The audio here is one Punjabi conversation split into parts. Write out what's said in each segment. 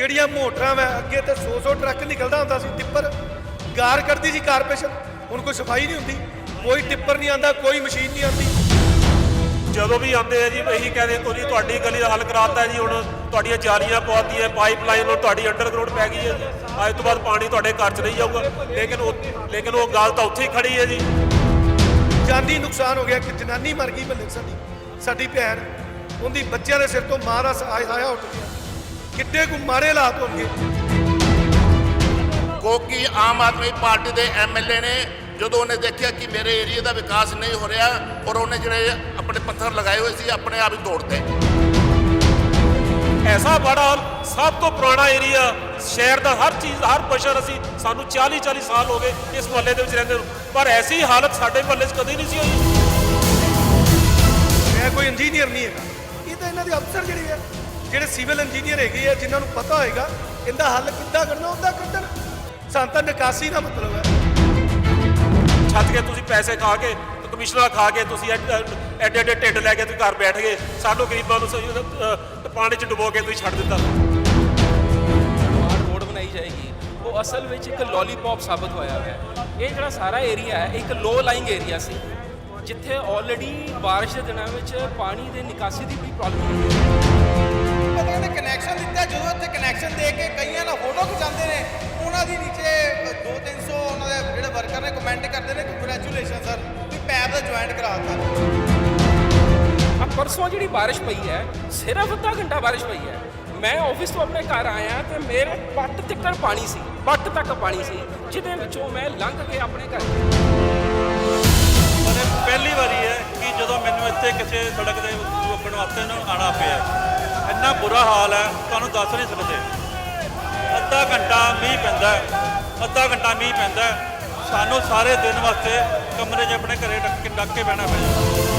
ਜਿਹੜੀਆਂ ਮੋਟਰਾਂ ਵਾ ਅੱਗੇ ਤੇ 100-100 ਟਰੱਕ ਨਿਕਲਦਾ ਹੁੰਦਾ ਸੀ ਟਿੱਪਰ। ਗਾਰ ਕੱਢਦੀ ਸੀ ਕਾਰਪੋਰੇਸ਼ਨ ਹੁਣ ਕੋਈ ਸਫ਼ਾਈ ਨਹੀਂ ਹੁੰਦੀ ਕੋਈ ਟਿੱਪਰ ਨਹੀਂ ਆਂਦਾ ਕੋਈ ਮਸ਼ੀਨ ਨਹੀਂ ਆਂਦੀ ਜਦੋਂ ਵੀ ਆਉਂਦੇ ਆ ਜੀ ਇਹੀ ਕਹਿੰਦੇ ਤੁਸੀਂ ਤੁਹਾਡੀ ਗਲੀ ਦਾ ਹੱਲ ਕਰਾਤਾ ਜੀ ਹੁਣ ਤੁਹਾਡੀਆਂ ਜਾਲੀਆਂ ਪਵਾਤੀਆਂ ਪਾਈਪਲਾਈਨ ਹੁਣ ਤੁਹਾਡੀ ਅੰਡਰਗਰਾਉਂਡ ਪੈ ਗਈ ਹੈ ਜੀ। ਅੱਜ ਤੋਂ ਬਾਅਦ ਪਾਣੀ ਤੁਹਾਡੇ ਘਰ 'ਚ ਨਹੀਂ ਜਾਊਗਾ। ਲੇਕਿਨ ਉਹ ਲੇਕਿਨ ਉਹ ਗੱਲ ਤਾਂ ਉੱਥੇ ਹੀ ਖੜੀ ਹੈ ਜੀ। ਜਾਨੀ ਨੁਕਸਾਨ ਹੋ ਗਿਆ ਕਿ ਜਨਾਨੀ ਮਰ ਗਈ 'ਚ ਸਾਡੀ ਸਾਡੀ ਭੈਣ। ਉਹਦੀ ਬੱਚਿਆਂ ਦੇ ਸਿਰ ਤੋਂ ਮਾਂ ਦਾ ਸਾਇਆ ਸਾਇਆ ਉੱਠ ਗਿਆ। ਕਿੱਡੇ ਕੁ ਮਾੜੇ ਹਾਲਾਤ ਹੋਣਗੇ। ਕਿਉਂਕਿ ਆਮ ਆਦਮੀ ਪਾਰਟੀ ਦੇ ਐਮਐਲਏ ਨੇ ਜਦੋਂ ਉਹਨੇ ਦੇਖਿਆ ਕਿ ਮੇਰੇ ਏਰੀਆ ਦਾ ਵਿਕਾਸ ਨਹੀਂ ਹੋ ਰਿਹਾ ਔਰ ਉਹਨੇ ਜਿਹੜੇ ਆਪਣੇ ਪੱਥਰ ਲਗਾਏ ਹੋਏ ਸੀ ਆਪਣੇ ਆਪ ਹੀ ਤੋੜਤੇ। ਐਸਾ ਬੜਾ ਸਭ ਤੋਂ ਪੁਰਾਣਾ ਏਰੀਆ ਸ਼ਹਿਰ ਦਾ ਹਰ ਚੀਜ਼ ਹਰ ਬਸ਼ਰ ਅਸੀਂ ਸਾਨੂੰ 40 40 ਸਾਲ ਹੋ ਗਏ ਇਸ ਮੁਹੱਲੇ ਦੇ ਵਿੱਚ ਰਹਿੰਦੇ ਨੂੰ। ਪਰ ਐਸੀ ਹਾਲਤ ਸਾਡੇ ਮੁਹੱਲੇ 'ਚ ਕਦੀ ਨਹੀਂ ਸੀ ਹੋਈ। ਮੈਂ ਕੋਈ ਇੰਜੀਨੀਅਰ ਨਹੀਂ ਹੈਗਾ। ਇਹ ਤਾਂ ਇਹਨਾਂ ਦੇ ਅਫਸਰ ਜਿਹੜੇ ਆ। ਜਿਹੜੇ ਸਿਵਲ ਇੰਜੀਨੀਅਰ ਹੈਗੇ ਆ ਜਿਨ੍ਹਾਂ ਨੂੰ ਪਤਾ ਹੋਏਗਾ ਇਹਦਾ ਹੱਲ ਕਿੱਦਾਂ ਕਰਨਾ ਉਹਦਾ ਕੱਢਣ। ਸਾਨੂੰ ਤਾਂ ਨਿਕਾਸੀ ਦਾ ਮਤਲਬ ਹੈ। ਛੱਤ ਕੇ ਤੁਸੀਂ ਪੈਸੇ ਖਾ ਕੇ ਤੇ ਕਮਿਸ਼ਨਰ ਖਾ ਕੇ ਤੁਸੀਂ ਐਡ- ਐਡੇ ਢਿੱਡ ਲੈ ਕੇ ਤੁਸੀਂ ਘਰ ਬੈਠ ਗਏ। ਸਾਨੂੰ ਗਰੀਬਾਂ ਨੂੰ ਸਹੀ, ਪਾਣੀ 'ਚ ਡੁਬੋ ਕੇ ਤੁਸੀਂ ਛੱਡ ਦਿੱਤਾ। ਰੋਡ ਬਣਾਈ ਜਾਏਗੀ। ਉਹ ਅਸਲ ਵਿੱਚ ਇੱਕ ਲੋਲੀਪੌਪ ਸਾਬਤ ਹੋਇਆ ਹੈ। ਇਹ ਜਿਹੜਾ ਸਾਰਾ ਏਰੀਆ ਹੈ ਇੱਕ ਲੋ ਲਾਈਂਗ ਏਰੀਆ ਸੀ ਜਿੱਥੇ ਆਲਰੇਡੀ ਬਾਰਿਸ਼ ਦੇ ਦਿਨਾਂ ਵਿੱਚ ਪਾਣੀ ਦੇ ਨਿਕਾਸੀ ਦੀ ਵੀ ਪ੍ਰੋਬਲਮ ਹੈ ਕਨੈਕਸ਼ਨ ਦੇ ਕੇ ਕਈਆਂ ਨਾਲ ਫੋਟੋ ਖਿਚਾਉਂਦੇ ਨੇ। ਉਹਨਾਂ ਦੀ ਨੀਚੇ 2-300 ਉਹਨਾਂ ਦੇ ਜਿਹੜੇ ਵਰਕਰ ਨੇ ਕਮੈਂਟ ਕਰਦੇ ਨੇ ਕੰਗ੍ਰੈਚੁਲੇਸ਼ਨ ਸਰ ਤੁਸੀਂ ਪੈਪ ਦਾ ਜੁਆਇੰਟ ਕਰਾਤਾ ਆ ਪਰਸੋਂ ਜਿਹੜੀ ਬਾਰਿਸ਼ ਪਈ ਹੈ ਸਿਰਫ ਅੱਧਾ ਘੰਟਾ ਬਾਰਿਸ਼ ਪਈ ਹੈ। ਮੈਂ ਆਫਿਸ ਤੋਂ ਆਪਣੇ ਘਰ ਆਇਆ ਤੇ ਮੇਰੇ ਪੱਟ ਤੱਕ ਪਾਣੀ ਸੀ ਪੱਟ ਤੱਕ ਪਾਣੀ ਸੀ ਜਿਹਦੇ ਵਿੱਚੋਂ ਮੈਂ ਲੰਘ ਕੇ ਆਪਣੇ ਘਰ ਪਰ ਪਹਿਲੀ ਵਾਰੀ ਹੈ ਕਿ ਜਦੋਂ ਮੈਨੂੰ ਇੱਥੇ ਕਿਸੇ ਸੜਕ ਦੇ ਨੂੰ ਆਣਾ ਪਿਆ। ਇੰਨਾ ਬੁਰਾ ਹਾਲ ਹੈ, ਤੁਹਾਨੂੰ ਦੱਸ ਨਹੀਂ ਸਕਦੇ। ਅੱਧਾ ਘੰਟਾ ਮੀਂਹ ਪੈਂਦਾ ਅੱਧਾ ਘੰਟਾ ਮੀਂਹ ਪੈਂਦਾ ਸਾਨੂੰ ਸਾਰੇ ਦਿਨ ਵਾਸਤੇ ਕਮਰੇ 'ਚ ਆਪਣੇ ਘਰੇ ਡੱਕ ਕੇ ਡੱਕ ਕੇ ਬਹਿਣਾ ਪੈਂਦਾ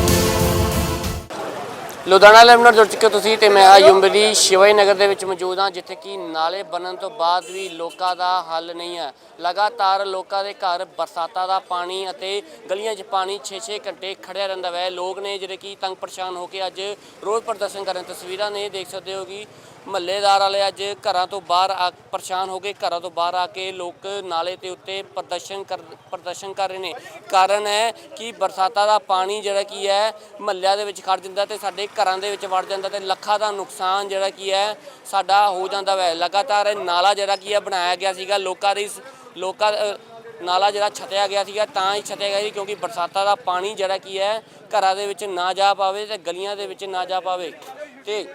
ਲੁਧਿਆਣਾ ਲਾਈਵ ਨਾਲ ਜੁੜ ਚੁੱਕੇ ਹੋ ਤੁਸੀਂ ਤੇ ਮੈਂ ਆਯੁੰਬਰੀ ਸ਼ਿਵਾਈ ਨਗਰ ਦੇ ਵਿੱਚ ਮੌਜੂਦ ਹਾਂ, ਜਿੱਥੇ ਕਿ ਨਾਲੇ ਬਣਨ ਤੋਂ ਬਾਅਦ ਵੀ ਲੋਕਾਂ ਦਾ ਹੱਲ ਨਹੀਂ ਹੈ। ਲਗਾਤਾਰ ਲੋਕਾਂ ਦੇ ਘਰ ਬਰਸਾਤਾਂ ਦਾ ਪਾਣੀ ਅਤੇ ਗਲੀਆਂ 'ਚ ਪਾਣੀ 6-6 ਘੰਟੇ ਖੜਿਆ ਰਹਿੰਦਾ ਵੈ। ਲੋਕ ਨੇ ਜਿਹੜੇ ਕਿ ਤੰਗ ਪਰੇਸ਼ਾਨ ਹੋ ਕੇ ਅੱਜ ਰੋਜ਼ ਪ੍ਰਦਰਸ਼ਨ ਕਰ ਰਹੇ ਤਸਵੀਰਾਂ ਨੇ ਦੇਖ ਸਕਦੇ ਹੋ ਕਿ ਮਹੱਲੇਦਾਰ ਵਾਲੇ ਅੱਜ ਘਰਾਂ ਤੋਂ ਬਾਹਰ ਆ ਪਰੇਸ਼ਾਨ ਹੋ ਕੇ ਘਰਾਂ ਤੋਂ ਬਾਹਰ ਆ ਕੇ ਲੋਕ ਨਾਲੇ ਤੇ ਉੱਤੇ ਪ੍ਰਦਰਸ਼ਨ ਕਰ ਪ੍ਰਦਰਸ਼ਨ ਕਰ ਰਹੇ ਨੇ। ਕਾਰਨ ਹੈ ਕਿ ਬਰਸਾਤਾਂ ਦਾ ਪਾਣੀ ਜਿਹੜਾ ਕੀ ਹੈ, ਮਹੱਲਿਆਂ ਦੇ ਵਿੱਚ ਖੜ ਜਾਂਦਾ ਤੇ ਸਾਡੇ ਘਰਾਂ ਦੇ ਵਿੱਚ ਵੜ ਜਾਂਦਾ ਤੇ ਲੱਖਾਂ ਦਾ ਨੁਕਸਾਨ ਜਿਹੜਾ ਕੀ ਹੈ, ਸਾਡਾ ਹੋ ਜਾਂਦਾ ਵੈ। ਲਗਾਤਾਰ ਇਹ ਨਾਲਾ ਜਿਹੜਾ ਕੀ ਹੈ ਬਣਾਇਆ ਗਿਆ ਸੀਗਾ, ਲੋਕਾਂ ਦੀ ਲੋਕਾਂ ਨਾਲਾ ਜਿਹੜਾ ਛਤਿਆ ਗਿਆ ਸੀਗਾ ਤਾਂ ਹੀ ਛਤਿਆ ਗਿਆ ਸੀ ਕਿਉਂਕਿ ਬਰਸਾਤਾਂ ਦਾ ਪਾਣੀ ਜਿਹੜਾ ਕੀ ਹੈ, ਘਰਾਂ ਦੇ ਵਿੱਚ ਨਾ ਜਾ ਪਾਵੇ ਤੇ ਗਲੀਆਂ ਦੇ ਵਿੱਚ ਨਾ ਜਾ ਪਾਵੇ। ਤੇ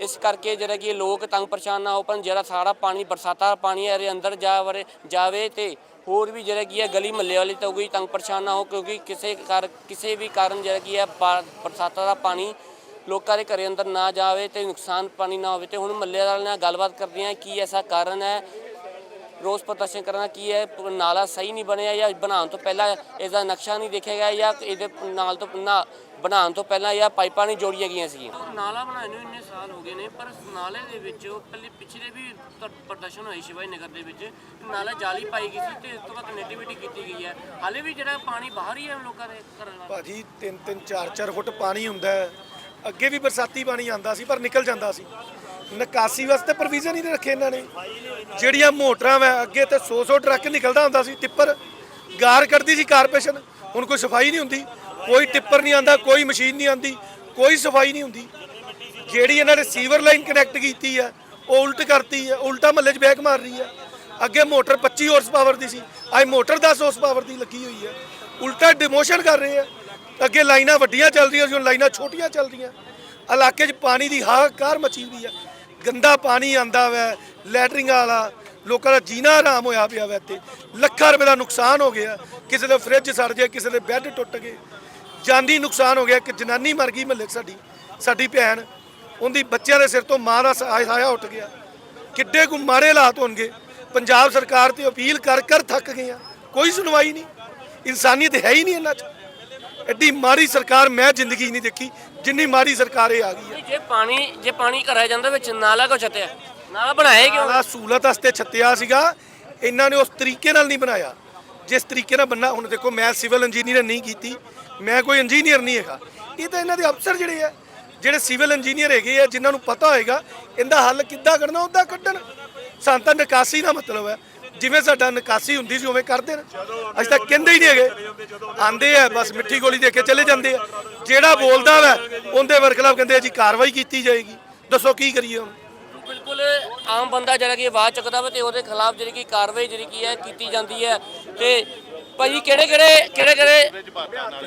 ਇਸ ਕਰਕੇ ਜਿਹੜਾ ਕਿ ਲੋਕ ਤੰਗ ਪਰੇਸ਼ਾਨ ਨਾ ਹੋ ਪਣ, ਜਿਹੜਾ ਸਾਰਾ ਪਾਣੀ ਬਰਸਾਤਾਂ ਦਾ ਪਾਣੀ ਹੈ ਇਹਦੇ ਅੰਦਰ ਜਾ ਵੜੇ ਜਾਵੇ ਤੇ ਹੋਰ ਵੀ ਜਿਹੜਾ ਕੀ ਹੈ ਗਲੀ ਮੱਲੇ ਵਾਲੀ ਤਾਂ ਕੋਈ ਤੰਗ ਪਰੇਸ਼ਾਨ ਨਾ ਹੋ, ਕਿਉਂਕਿ ਕਿਸੇ ਕਾਰ, ਕਿਸੇ ਵੀ ਕਾਰਨ ਜਿਹੜਾ ਕੀ ਹੈ ਬਾ- ਬਰਸਾਤਾਂ ਦਾ ਪਾਣੀ ਲੋਕਾਂ ਦੇ ਘਰੇ ਅੰਦਰ ਨਾ ਜਾਵੇ ਤੇ ਨੁਕਸਾਨ ਪਾਣੀ ਨਾ ਹੋਵੇ ਤੇ ਹੁਣ ਮੱਲੇ ਵਾਲਿਆਂ ਨਾਲ ਗੱਲਬਾਤ ਕਰਦੇ ਹਾਂ, ਕੀ ਐਸਾ ਕਾਰਨ ਹੈ? ਰੋਸ ਪ੍ਰਦਰਸ਼ਨ ਕਰਨਾ ਕੀ ਹੈ? ਨਾਲਾ ਸਹੀ ਨਹੀਂ ਬਣਿਆ ਜਾਂ ਬਣਾਉਣ ਤੋਂ ਪਹਿਲਾਂ ਇਹਦਾ ਨਕਸ਼ਾ ਨਹੀਂ ਦੇਖਿਆ ਗਿਆ ਜਾਂ ਇਹਦੇ ਨਾਲ ਤੋਂ ਨਾ ਬਣਾਉਣ ਤੋਂ ਪਹਿਲਾਂ ਜਾਂ ਪਾਈਪਾਂ ਨਹੀਂ ਜੋੜੀਆਂ ਗਈਆਂ ਸੀਗੀਆਂ। ਨਾਲਾ ਬਣਾਏ ਨੂੰ ਇੰਨੇ ਸਾਲ ਹੋ ਗਏ ਨੇ ਪਰ ਨਾਲੇ ਦੇ ਵਿੱਚ ਪਹਿਲੇ ਪਿਛਲੇ ਵੀ ਪ੍ਰਦਰਸ਼ਨ ਹੋਏ ਸ਼ਿਵਾਈ ਨਗਰ ਦੇ ਵਿੱਚ ਨਾਲਾ ਜਾਲੀ ਪਾਈ ਗਈ ਸੀ ਤੇ ਇਸ ਤੋਂ ਬਾਅਦ ਕਨੈਕਟੀਵਿਟੀ ਕੀਤੀ ਗਈ ਹੈ। ਹਾਲੇ ਵੀ ਜਿਹੜਾ ਪਾਣੀ ਬਾਹਰ ਹੀ ਹੈ ਲੋਕਾਂ ਦੇ ਘਰਾਂ ਦਾ ਭਾਜੀ 3-3 4-4 ਫੁੱਟ ਪਾਣੀ ਹੁੰਦਾ ਹੈ। ਅੱਗੇ ਵੀ ਬਰਸਾਤੀ ਪਾਣੀ ਆਂਦਾ ਸੀ ਪਰ ਨਿਕਲ ਜਾਂਦਾ ਸੀ। ਨਿਕਾਸੀ ਵਾਸਤੇ ਪ੍ਰੋਵੀਜ਼ਨ ਹੀ ਨਹੀਂ ਰੱਖੇ ਇਹਨਾਂ ਨੇ। ਜਿਹੜੀਆਂ ਮੋਟਰਾਂ ਵਾ ਅੱਗੇ ਤੇ 100-100 ਟਰੱਕ ਨਿਕਲਦਾ ਹੁੰਦਾ ਸੀ ਟਿੱਪਰ। ਗਾਰ ਕੱਢਦੀ ਸੀ ਕਾਰਪੋਰੇਸ਼ਨ ਹੁਣ ਕੋਈ ਸਫ਼ਾਈ ਨਹੀਂ ਹੁੰਦੀ। ਕੋਈ ਟਿੱਪਰ ਨਹੀਂ ਆਂਦਾ ਕੋਈ ਮਸ਼ੀਨ ਨਹੀਂ ਆਂਦੀ ਕੋਈ ਸਫ਼ਾਈ ਨਹੀਂ ਹੁੰਦੀ। ਜਿਹੜੀ ਇਹਨਾਂ ਨੇ ਸੀਵਰ ਲਾਈਨ ਕਨੈਕਟ ਕੀਤੀ ਆ, ਉਹ ਉਲਟ ਕਰਤੀ ਆ, ਉਲਟਾ ਮਹੱਲੇ 'ਚ ਬੈਕ ਮਾਰ ਰਹੀ ਆ। ਅੱਗੇ ਮੋਟਰ 25 ਹਾਰਸ ਪਾਵਰ ਦੀ ਸੀ, ਅੱਜ ਮੋਟਰ 10 ਹਾਰਸ ਪਾਵਰ ਦੀ ਲੱਗੀ ਹੋਈ ਆ। ਉਲਟਾ ਡਿਮੋਸ਼ਨ ਕਰ ਰਹੇ ਆ। ਅੱਗੇ ਲਾਈਨਾਂ ਵੱਡੀਆਂ ਚੱਲ ਰਹੀਆਂ ਸੀ, ਹੁਣ ਲਾਈਨਾਂ ਛੋਟੀਆਂ ਚੱਲ ਰਹੀਆਂ। ਇਲਾਕੇ 'ਚ ਪਾਣੀ ਦੀ ਹਾਹਾਕਾਰ ਮਚੀ ਹੋਈ ਆ। ਗੰਦਾ ਪਾਣੀ ਆਂਦਾ ਵੈ ਲੈਟਰਿੰਗਾਂ ਵਾਲਾ, ਲੋਕਾਂ ਦਾ ਜੀਣਾ ਆਰਾਮ ਹੋਇਆ ਪਿਆ ਵੈ ਇੱਥੇ। ਲੱਖਾਂ ਰੁਪਏ ਦਾ ਨੁਕਸਾਨ ਹੋ ਗਿਆ। ਕਿਸੇ ਦੇ ਫ੍ਰਿਜ ਸੜ ਗਿਆ ਕਿਸੇ ਦੇ ਬੈੱਡ ਟੁੱਟ ਗਏ। ਜਾਨੀ ਨੁਕਸਾਨ ਹੋ ਗਿਆ ਕਿ ਜਨਾਨੀ ਮਰ ਗਈ ਮਹੱਲੇ ਸਾਡੀ ਸਾਡੀ ਭੈਣ ਉਹਦੀ ਬੱਚਿਆਂ ਦੇ ਸਿਰ ਤੋਂ ਮਾਂ ਦਾ ਸਾਇਆ ਉੱਠ ਗਿਆ। ਕਿੱਡੇ ਕੁ ਮਾੜੇ ਹਾਲਾਤ ਹੋਣਗੇ। ਪੰਜਾਬ ਸਰਕਾਰ ਤੇ ਅਪੀਲ ਕਰ ਕਰ ਥੱਕ ਗਏ ਆ ਕੋਈ ਸੁਣਵਾਈ ਨਹੀਂ। ਇਨਸਾਨੀਅਤ ਹੈ ਹੀ ਨਹੀਂ ਇਹਨਾਂ 'ਚ। ਐਡੀ ਮਾੜੀ ਸਰਕਾਰ ਮੈਂ ਜ਼ਿੰਦਗੀ ਨਹੀਂ ਦੇਖੀ। ਜਿੰਨੀ ਮਾੜੀ ਸਰਕਾਰ ਇਹ ਆ ਗਈ ਹੈ। ਜੇ ਪਾਣੀ ਜੇ ਪਾਣੀ ਘਰਾਂ ਜਾਂਦਾ ਵਿੱਚ ਨਾਲਾ ਕਿਉਂ ਛੱਤਿਆ? ਨਾਲਾ ਬਣਾਏ ਕਿਉਂ? ਨਾਲਾ ਸਹੂਲਤ ਵਾਸਤੇ ਛੱਤਿਆ ਸੀਗਾ। ਇਹਨਾਂ ਨੇ ਉਸ ਤਰੀਕੇ ਨਾਲ ਨਹੀਂ ਬਣਾਇਆ। ਜਿਸ ਤਰੀਕੇ ਨਾਲ ਬੰਨਾ ਹੁਣ ਦੇਖੋ ਮੈਂ ਸਿਵਲ ਇੰਜੀਨੀਅਰ ਨਹੀਂ ਕੀਤੀ। ਮੈਂ ਕੋਈ ਇੰਜੀਨੀਅਰ ਨਹੀਂ ਹੈਗਾ। ਇਹ ਤਾਂ ਇਹਨਾਂ ਦੇ ਅਫਸਰ ਜਿਹੜੇ ਆ, ਜਿਹੜੇ ਸਿਵਲ ਇੰਜੀਨੀਅਰ ਹੈਗੇ ਆ, ਜਿਨ੍ਹਾਂ ਨੂੰ ਪਤਾ ਹੋਏਗਾ, ਇਹਦਾ ਹੱਲ ਕਿੱਦਾਂ ਕੱਢਣਾ ਉਹਦਾ ਕੱਢਣ। ਸਾਨੂੰ ਤਾਂ ਨਿਕਾਸੀ ਦਾ ਮਤਲਬ ਹੈ। ਜਿਵੇਂ ਸਾਡਾ ਨਿਕਾਸੀ ਹੁੰਦੀ ਸੀ, ਉਵੇਂ ਕਰਦੇ ਨੇ। ਅਸੀਂ ਤਾਂ ਕਹਿੰਦੇ ਹੀ ਨਹੀਂ ਹੈਗੇ। ਆਂਦੇ ਆ, ਬਸ ਮਿੱਠੀ ਗੋਲੀ ਦੇ ਕੇ ਚਲੇ ਜਾਂਦੇ ਆ। ਜਿਹੜਾ ਬੋਲਦਾ ਵਾ, ਉਹਦੇ ਵਰਖਲਾਫ ਕਹਿੰਦੇ ਆ ਜੀ, ਕਾਰਵਾਈ ਕੀਤੀ ਜਾਏਗੀ। ਦੱਸੋ ਕੀ ਕਰੀਏ ਹੁਣ? ਬਿਲਕੁਲ ਆਮ ਬੰਦਾ ਜਿਹੜਾ ਕਿ ਆਵਾਜ਼ ਚੁੱਕਦਾ ਵਾ ਤੇ ਉਹਦੇ ਖਿਲਾਫ ਜਿਹੜੀ ਕਿ ਕਾਰਵਾਈ ਜਿਹੜੀ ਕੀ ਹੈ, ਕੀਤੀ ਜਾਂਦੀ ਹੈ। ਤੇ ਭਾਜੀ, ਕਿਹੜੇ ਕਿਹੜੇ ਕਿਹੜੇ ਕਿਹੜੇ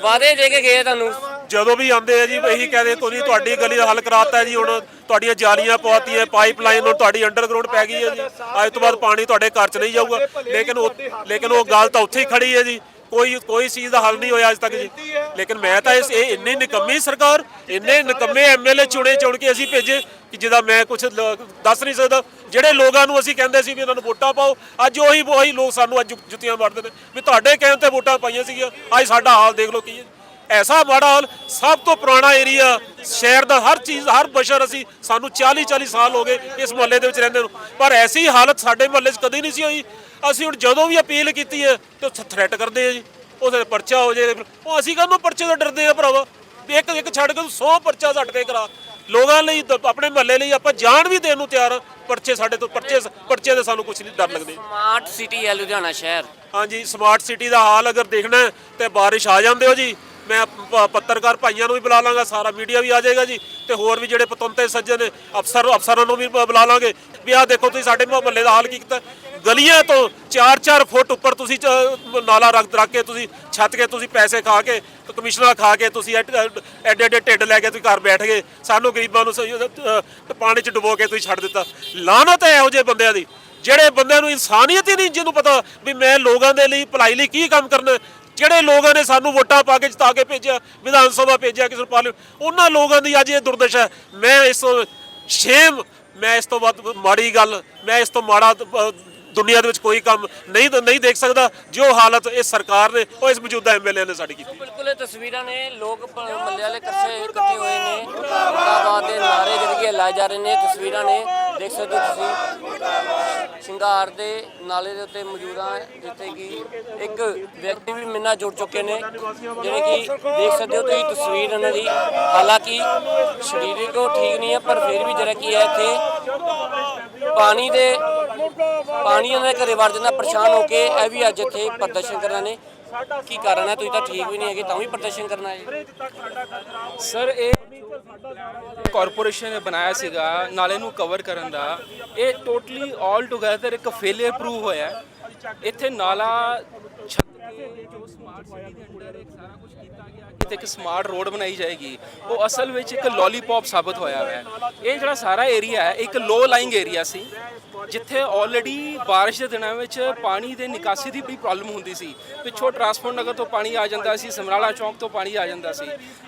ਵਾਅਦੇ ਦੇ ਕੇ ਗਏ ਆ ਤੁਹਾਨੂੰ? ਜਦੋਂ ਵੀ ਆਉਂਦੇ ਆ ਜੀ, ਇਹੀ ਕਹਦੇ ਤੁਸੀਂ, ਤੁਹਾਡੀ ਗਲੀ ਦਾ ਹੱਲ ਕਰਾਤਾ ਜੀ, ਹੁਣ ਤੁਹਾਡੀਆਂ ਜਾਲੀਆਂ ਪਵਾਤੀਆਂ, ਪਾਈਪਲਾਈਨ ਹੁਣ ਤੁਹਾਡੀ ਅੰਡਰਗਰਾਉਂਡ ਪੈ ਗਈ ਹੈ ਜੀ। ਅੱਜ ਤੋਂ ਬਾਅਦ ਪਾਣੀ ਤੁਹਾਡੇ ਘਰ 'ਚ ਨਹੀਂ ਜਾਊਗਾ। ਲੇਕਿਨ ਉਹ ਲੇਕਿਨ ਉਹ ਗੱਲ ਤਾਂ ਉੱਥੇ ਹੀ ਖੜੀ ਹੈ ਜੀ। ਕੋਈ ਕੋਈ ਚੀਜ਼ ਦਾ ਹੱਲ ਨਹੀਂ ਹੋਇਆ ਅੱਜ ਤੱਕ ਜੀ। ਲੇਕਿਨ ਮੈਂ ਤਾਂ ਇਸ ਇਹ ਇੰਨੀ ਨਿਕੰਮੀ ਸਰਕਾਰ ਇੰਨੇ ਨਿਕੰਮੇ ਐਮਐਲਏ ਚੁਣੇ ਚੁਣ ਕੇ ਅਸੀਂ ਭੇਜੇ ਕਿ ਜਿਹਦਾ ਮੈਂ ਕੁਝ ਦੱਸ ਨਹੀਂ ਸਕਦਾ। ਜਿਹੜੇ ਲੋਕਾਂ ਨੂੰ ਅਸੀਂ ਕਹਿੰਦੇ ਸੀ ਵੀ ਇਹਨਾਂ ਨੂੰ ਵੋਟਾਂ ਪਾਓ ਅੱਜ ਉਹੀ ਉਹੀ ਲੋਕ ਸਾਨੂੰ ਅੱਜ ਜੁੱਤੀਆਂ ਮਾਰਦੇ ਨੇ ਵੀ ਤੁਹਾਡੇ ਕਹਿਣ ਤੇ ਵੋਟਾਂ ਪਾਈਆਂ ਸੀਗੀਆਂ ਅੱਜ ਸਾਡਾ ਹਾਲ ਦੇਖ ਲਓ ਕੀ ਹੈ। ਐਸਾ ਮਾੜਾ ਹਾਲ ਸਭ ਤੋਂ ਪੁਰਾਣਾ ਏਰੀਆ ਸ਼ਹਿਰ ਦਾ ਹਰ ਚੀਜ਼ ਹਰ ਬਸ਼ਰ ਅਸੀਂ ਸਾਨੂੰ 40 40 ਸਾਲ ਹੋ ਗਏ ਇਸ ਮੁਹੱਲੇ ਦੇ ਵਿੱਚ ਰਹਿੰਦੇ ਨੂੰ। ਪਰ ਐਸੀ ਹਾਲਤ ਸਾਡੇ ਮੁਹੱਲੇ 'ਚ ਕਦੀ ਨਹੀਂ ਸੀ ਹੋਈ। ਅਸੀਂ ਹੁਣ ਜਦੋਂ ਵੀ ਅਪੀਲ ਕੀਤੀ ਹੈ ਤੇ ਥ੍ਰੈਟ ਕਰਦੇ ਆ ਜੀ। ਉਹਦੇ ਪਰਚਾ ਹੋ ਜਾਏ ਉਹ ਅਸੀਂ ਕਾਹਨੂੰ ਪਰਚੇ ਤੋਂ ਡਰਦੇ ਆ ਭਰਾਵਾ? ਇੱਕ ਇੱਕ ਛੱਡ ਕੇ 100 ਪਰਚਾ ਸਾਡੇ ਤੇ ਕਰਾ। ਲੋਕਾਂ ਲਈ ਆਪਣੇ ਮੁਹੱਲੇ ਲਈ ਆਪਾਂ ਜਾਨ ਵੀ ਦੇਣ ਨੂੰ ਤਿਆਰ ਆ। ਪਰਚੇ ਸਾਡੇ ਤੋਂ ਪਰਚੇ ਪਰਚੇ ਦੇ ਸਾਨੂੰ ਕੁਝ ਨਹੀਂ ਡਰ ਲੱਗਦੇ। ਸਮਾਰਟ ਸਿਟੀ ਹੈ ਲੁਧਿਆਣਾ ਸ਼ਹਿਰ। ਹਾਂਜੀ ਸਮਾਰਟ ਸਿਟੀ ਦਾ ਹਾਲ ਅਗਰ ਦੇਖਣਾ ਤੇ ਬਾਰਿਸ਼ ਆ ਜਾਂਦੇ ਹੋ ਜੀ। ਮੈਂ ਪੱਤਰਕਾਰ ਭਾਈਆਂ ਨੂੰ ਵੀ ਬੁਲਾ ਲਾਂਗਾ ਸਾਰਾ ਮੀਡੀਆ ਵੀ ਆ ਜਾਏਗਾ ਜੀ। ਤੇ ਹੋਰ ਵੀ ਜਿਹੜੇ ਪਤੰਤੇ ਸੱਜਣ ਨੇ ਅਫਸਰ ਅਫਸਰਾਂ ਨੂੰ ਵੀ ਬੁਲਾ ਲਾਂਗੇ। ਵੀ ਆਹ ਦੇਖੋ ਤੁਸੀਂ ਸਾਡੇ ਮੁਹੱਲੇ ਦਾ ਹਾਲ ਕੀ ਕੀਤਾ। ਗਲੀਆਂ ਤੋਂ 4-4 ਫੁੱਟ ਉੱਪਰ ਤੁਸੀਂ ਚ- ਨਾਲਾ ਰੱਖ ਰੱਖ ਕੇ ਤੁਸੀਂ ਛੱਤ ਕੇ ਤੁਸੀਂ ਪੈਸੇ ਖਾ ਕੇ ਤੇ ਕਮਿਸ਼ਨਰ ਖਾ ਕੇ ਤੁਸੀਂ ਐਡੇ ਐਡੇ ਢਿੱਡ ਲੈ ਕੇ ਤੁਸੀਂ ਘਰ ਬੈਠ ਗਏ। ਸਾਨੂੰ ਗਰੀਬਾਂ ਨੂੰ ਸਹੀ- ਪਾਣੀ 'ਚ ਡੁਬੋ ਕੇ ਤੁਸੀਂ ਛੱਡ ਦਿੱਤਾ। ਲਾਹਨਤ ਹੈ ਇਹੋ ਜਿਹੇ ਬੰਦਿਆਂ ਦੀ। ਜਿਹੜੇ ਬੰਦਿਆਂ ਨੂੰ ਇਨਸਾਨੀਅਤ ਹੀ ਨਹੀਂ ਜਿਹਨੂੰ ਪਤਾ ਵੀ ਮੈਂ ਲੋਕਾਂ ਦੇ ਲਈ, ਭਲਾਈ ਲਈ ਕੀ ਕੰਮ ਕਰਨਾ ਜਿਹੜੇ ਲੋਕਾਂ ਨੇ ਸਾਨੂੰ ਵੋਟਾਂ ਪਾ ਕੇ ਜਿਤਾ ਕੇ ਭੇਜਿਆ, ਵਿਧਾਨ ਸਭਾ ਭੇਜਿਆ, ਕਿਸੇ ਨੂੰ ਪਾਰਲੀਮੈਂਟ, ਉਹਨਾਂ ਲੋਕਾਂ ਦੀ ਅੱਜ ਇਹ ਦੁਰਦਸ਼ਾ ਮੈਂ ਇਸ ਸ਼ੇਮ, ਮੈਂ ਇਸ ਤੋਂ ਵੱਧ ਮਾੜੀ ਗੱਲ, ਮੈਂ ਇਸ ਤੋਂ ਮਾੜਾ ਦੁਨੀਆ ਦੇ ਵਿੱਚ ਕੋਈ ਕੰਮ ਨਹੀਂ ਨਹੀਂ ਦੇਖ ਸਕਦਾ। ਜੋ ਹਾਲਤ ਇਹ ਸਰਕਾਰ ਨੇ, ਉਹ ਇਸ ਮੌਜੂਦਾ ਐਮਐਲਏ ਨੇ ਸਾਡੀ ਕੀਤੀ। ਬਿਲਕੁਲ, ਇਹ ਤਸਵੀਰਾਂ ਨੇ, ਲੋਕ ਪ- ਵਾਲੇ ਇਕੱਠੇ ਇਕੱਠੇ ਹੋਏ ਨੇ। ਮੁਰਦਾਬਾਦ ਦੇ ਨਾਰੇ ਜਿਹੜੇ ਕਿ ਲਾਏ ਜਾ ਰਹੇ ਨੇ ਤਸਵੀਰਾਂ ਨੇ। ਦੇਖ ਸਕਦੇ ਤੁਸੀਂ, ਸ਼ਿੰਗਾਰ ਦੇ ਨਾਲੇ ਦੇ ਉੱਤੇ ਮੌਜੂਦ ਹਾਂ, ਜਿੱਥੇ ਕਿ ਇੱਕ ਵਿਅਕਤੀ ਵੀ ਮਿੰਨਾ ਜੁੜ ਚੁੱਕੇ ਨੇ। ਜਿਹੜੇ ਕਿ ਦੇਖ ਸਕਦੇ ਹੋ ਤੁਸੀਂ ਤਸਵੀਰ ਉਹਨਾਂ ਦੀ। ਹਾਲਾਂਕਿ ਸਰੀਰਕ ਉਹ ਠੀਕ ਨਹੀਂ ਹੈ, ਪਰ ਫਿਰ ਵੀ ਜਿਹੜਾ ਕੀ ਹੈ ਇੱਥੇ ਪਾਣੀ ਦੇ ਪਾਣੀ ਉਹਨਾਂ ਦੇ ਘਰੇ ਵੜ ਜਾਂਦਾ, ਪਰੇਸ਼ਾਨ ਹੋ ਕੇ ਇਹ ਵੀ ਅੱਜ ਇੱਥੇ ਪ੍ਰਦਰਸ਼ਨ ਕਰਨਾ ਨੇ। ਕੀ ਕਾਰਨ ਹੈ? ਤੁਸੀਂ ਤਾਂ ਠੀਕ ਵੀ ਨਹੀਂ ਹੈਗੇ, ਤਾਂ ਵੀ ਪ੍ਰਦਰਸ਼ਨ ਕਰਨਾ ਹੈ। ਸਰ, ਇਹ ਕਾਰਪੋਰੇਸ਼ਨ ਨੇ ਬਣਾਇਆ ਸੀਗਾ, ਨਾਲੇ ਨੂੰ ਕਵਰ ਕਰਨ ਦਾ। ਇਹ ਟੋਟਲੀ ਆਲ ਟੁਗੇਦਰ ਇੱਕ ਫੇਲਿਅਰ ਪ੍ਰੂਵ ਹੋਇਆ ਇੱਥੇ ਨਾਲਾ, ਛੱਤ ਕੇ ਜੋ ਸਮਾਰਟ ਸਿਟੀ ਦੇ ਅੰਡਰ ਇੱਕ ਸਾਰਾ ਕੁਝ ਕੀਤਾ ਗਿਆ ਕਿਤੇ ਇੱਕ ਸਮਾਰਟ ਰੋਡ ਬਣਾਈ ਜਾਏਗੀ। ਉਹ ਅਸਲ ਵਿੱਚ ਇੱਕ ਲੋਲੀਪੌਪ ਸਾਬਤ ਹੋਇਆ ਹੋਇਆ ਹੈ। ਇਹ ਜਿਹੜਾ ਸਾਰਾ ਏਰੀਆ ਹੈ, ਇੱਕ ਲੋ ਲਾਈਂਗ ਏਰੀਆ ਸੀ। ਜਿੱਥੇ ਆਲਰੇਡੀ ਬਾਰਿਸ਼ ਦੇ ਦਿਨਾਂ ਵਿੱਚ ਪਾਣੀ ਦੇ ਨਿਕਾਸੀ ਦੀ ਬੜੀ ਪ੍ਰੋਬਲਮ ਹੁੰਦੀ ਸੀ। ਪਿੱਛੋਂ ਟਰਾਂਸਪੋਰਟ ਨਗਰ ਤੋਂ ਪਾਣੀ ਆ ਜਾਂਦਾ ਸੀ, ਸਮਰਾਲਾ ਚੌਂਕ ਤੋਂ ਪਾਣੀ ਆ ਜਾਂਦਾ ਸੀ।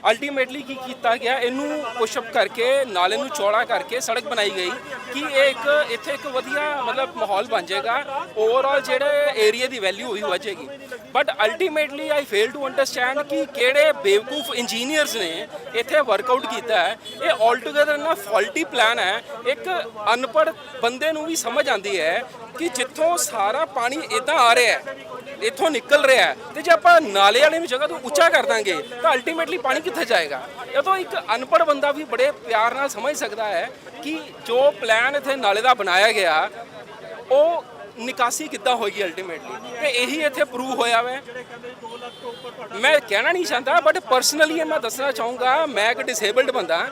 ਅਲਟੀਮੇਟਲੀ ਕੀ ਕੀਤਾ ਗਿਆ? ਇਹਨੂੰ ਪੁਸ਼ਅਪ ਕਰਕੇ, ਨਾਲੇ ਨੂੰ ਚੌੜਾ ਕਰਕੇ ਸੜਕ ਬਣਾਈ ਗਈ ਕਿ ਇਹ ਇੱਕ, ਇੱਥੇ ਇੱਕ ਵਧੀਆ ਮਤਲਬ ਮਾਹੌਲ ਬਣ ਜਾਏਗਾ। ਓਵਰਆਲ ਜਿਹੜੇ ਏਰੀਆ ਦੀ ਵੈਲਿਊ ਹੋਈ ਵੱਜੇਗੀ but ultimately I fail to understand ਕਿ ਕਿਹੜੇ ਬੇਵਕੂਫ ਇੰਜੀਨੀਅਰਸ ਨੇ ਇੱਥੇ ਵਰਕਆਊਟ ਕੀਤਾ ਹੈ। ਇਹ ਆਲ ਟੂਗੇਦਰ ਨਾ ਫਾਲਟੀ ਪਲਾਨ ਹੈ। ਇੱਕ ਅਨਪੜ੍ਹ ਬੰਦੇ ਨੂੰ ਵੀ ਸਮਝ ਆਉਂਦੀ ਹੈ ਕਿ ਜਿੱਥੋਂ ਸਾਰਾ ਪਾਣੀ ਇਦਾਂ ਆ ਰਿਹਾ ਹੈ, ਇੱਥੋਂ ਨਿਕਲ ਰਿਹਾ ਹੈ, ਤੇ ਜੇ ਆਪਾਂ ਨਾਲੇ ਵਾਲੀ ਨੂੰ ਜਗ੍ਹਾ ਤੋਂ ਉੱਚਾ ਕਰ ਦਾਂਗੇ, ਤਾਂ ਅਲਟੀਮੇਟਲੀ ਪਾਣੀ ਕਿੱਥੇ ਜਾਏਗਾ? ਇਹ ਤਾਂ ਇੱਕ ਅਨਪੜ੍ਹ ਬੰਦਾ ਵੀ ਬੜੇ ਪਿਆਰ ਨਾਲ ਸਮਝ ਸਕਦਾ ਹੈ ਕਿ ਜੋ ਪਲਾਨ ਇੱਥੇ ਨਾਲੇ ਦਾ ਬਣਾਇਆ ਗਿਆ, ਉਹ ਨਿਕਾਸੀ ਕਿੱਦਾਂ ਹੋਏਗੀ ਅਲਟੀਮੇਟਲੀ ਤੇ ਇਹੀ ਇੱਥੇ ਪ੍ਰੂਵ ਹੋਇਆ ਵੈ। ਮੈਂ ਕਹਿਣਾ ਨਹੀਂ ਚਾਹੁੰਦਾ ਬਟ ਪਰਸਨਲੀ ਮੈਂ ਦੱਸਣਾ ਚਾਹੂੰਗਾ, ਮੈਂ ਇੱਕ ਡਿਸੇਬਲਡ ਬੰਦਾ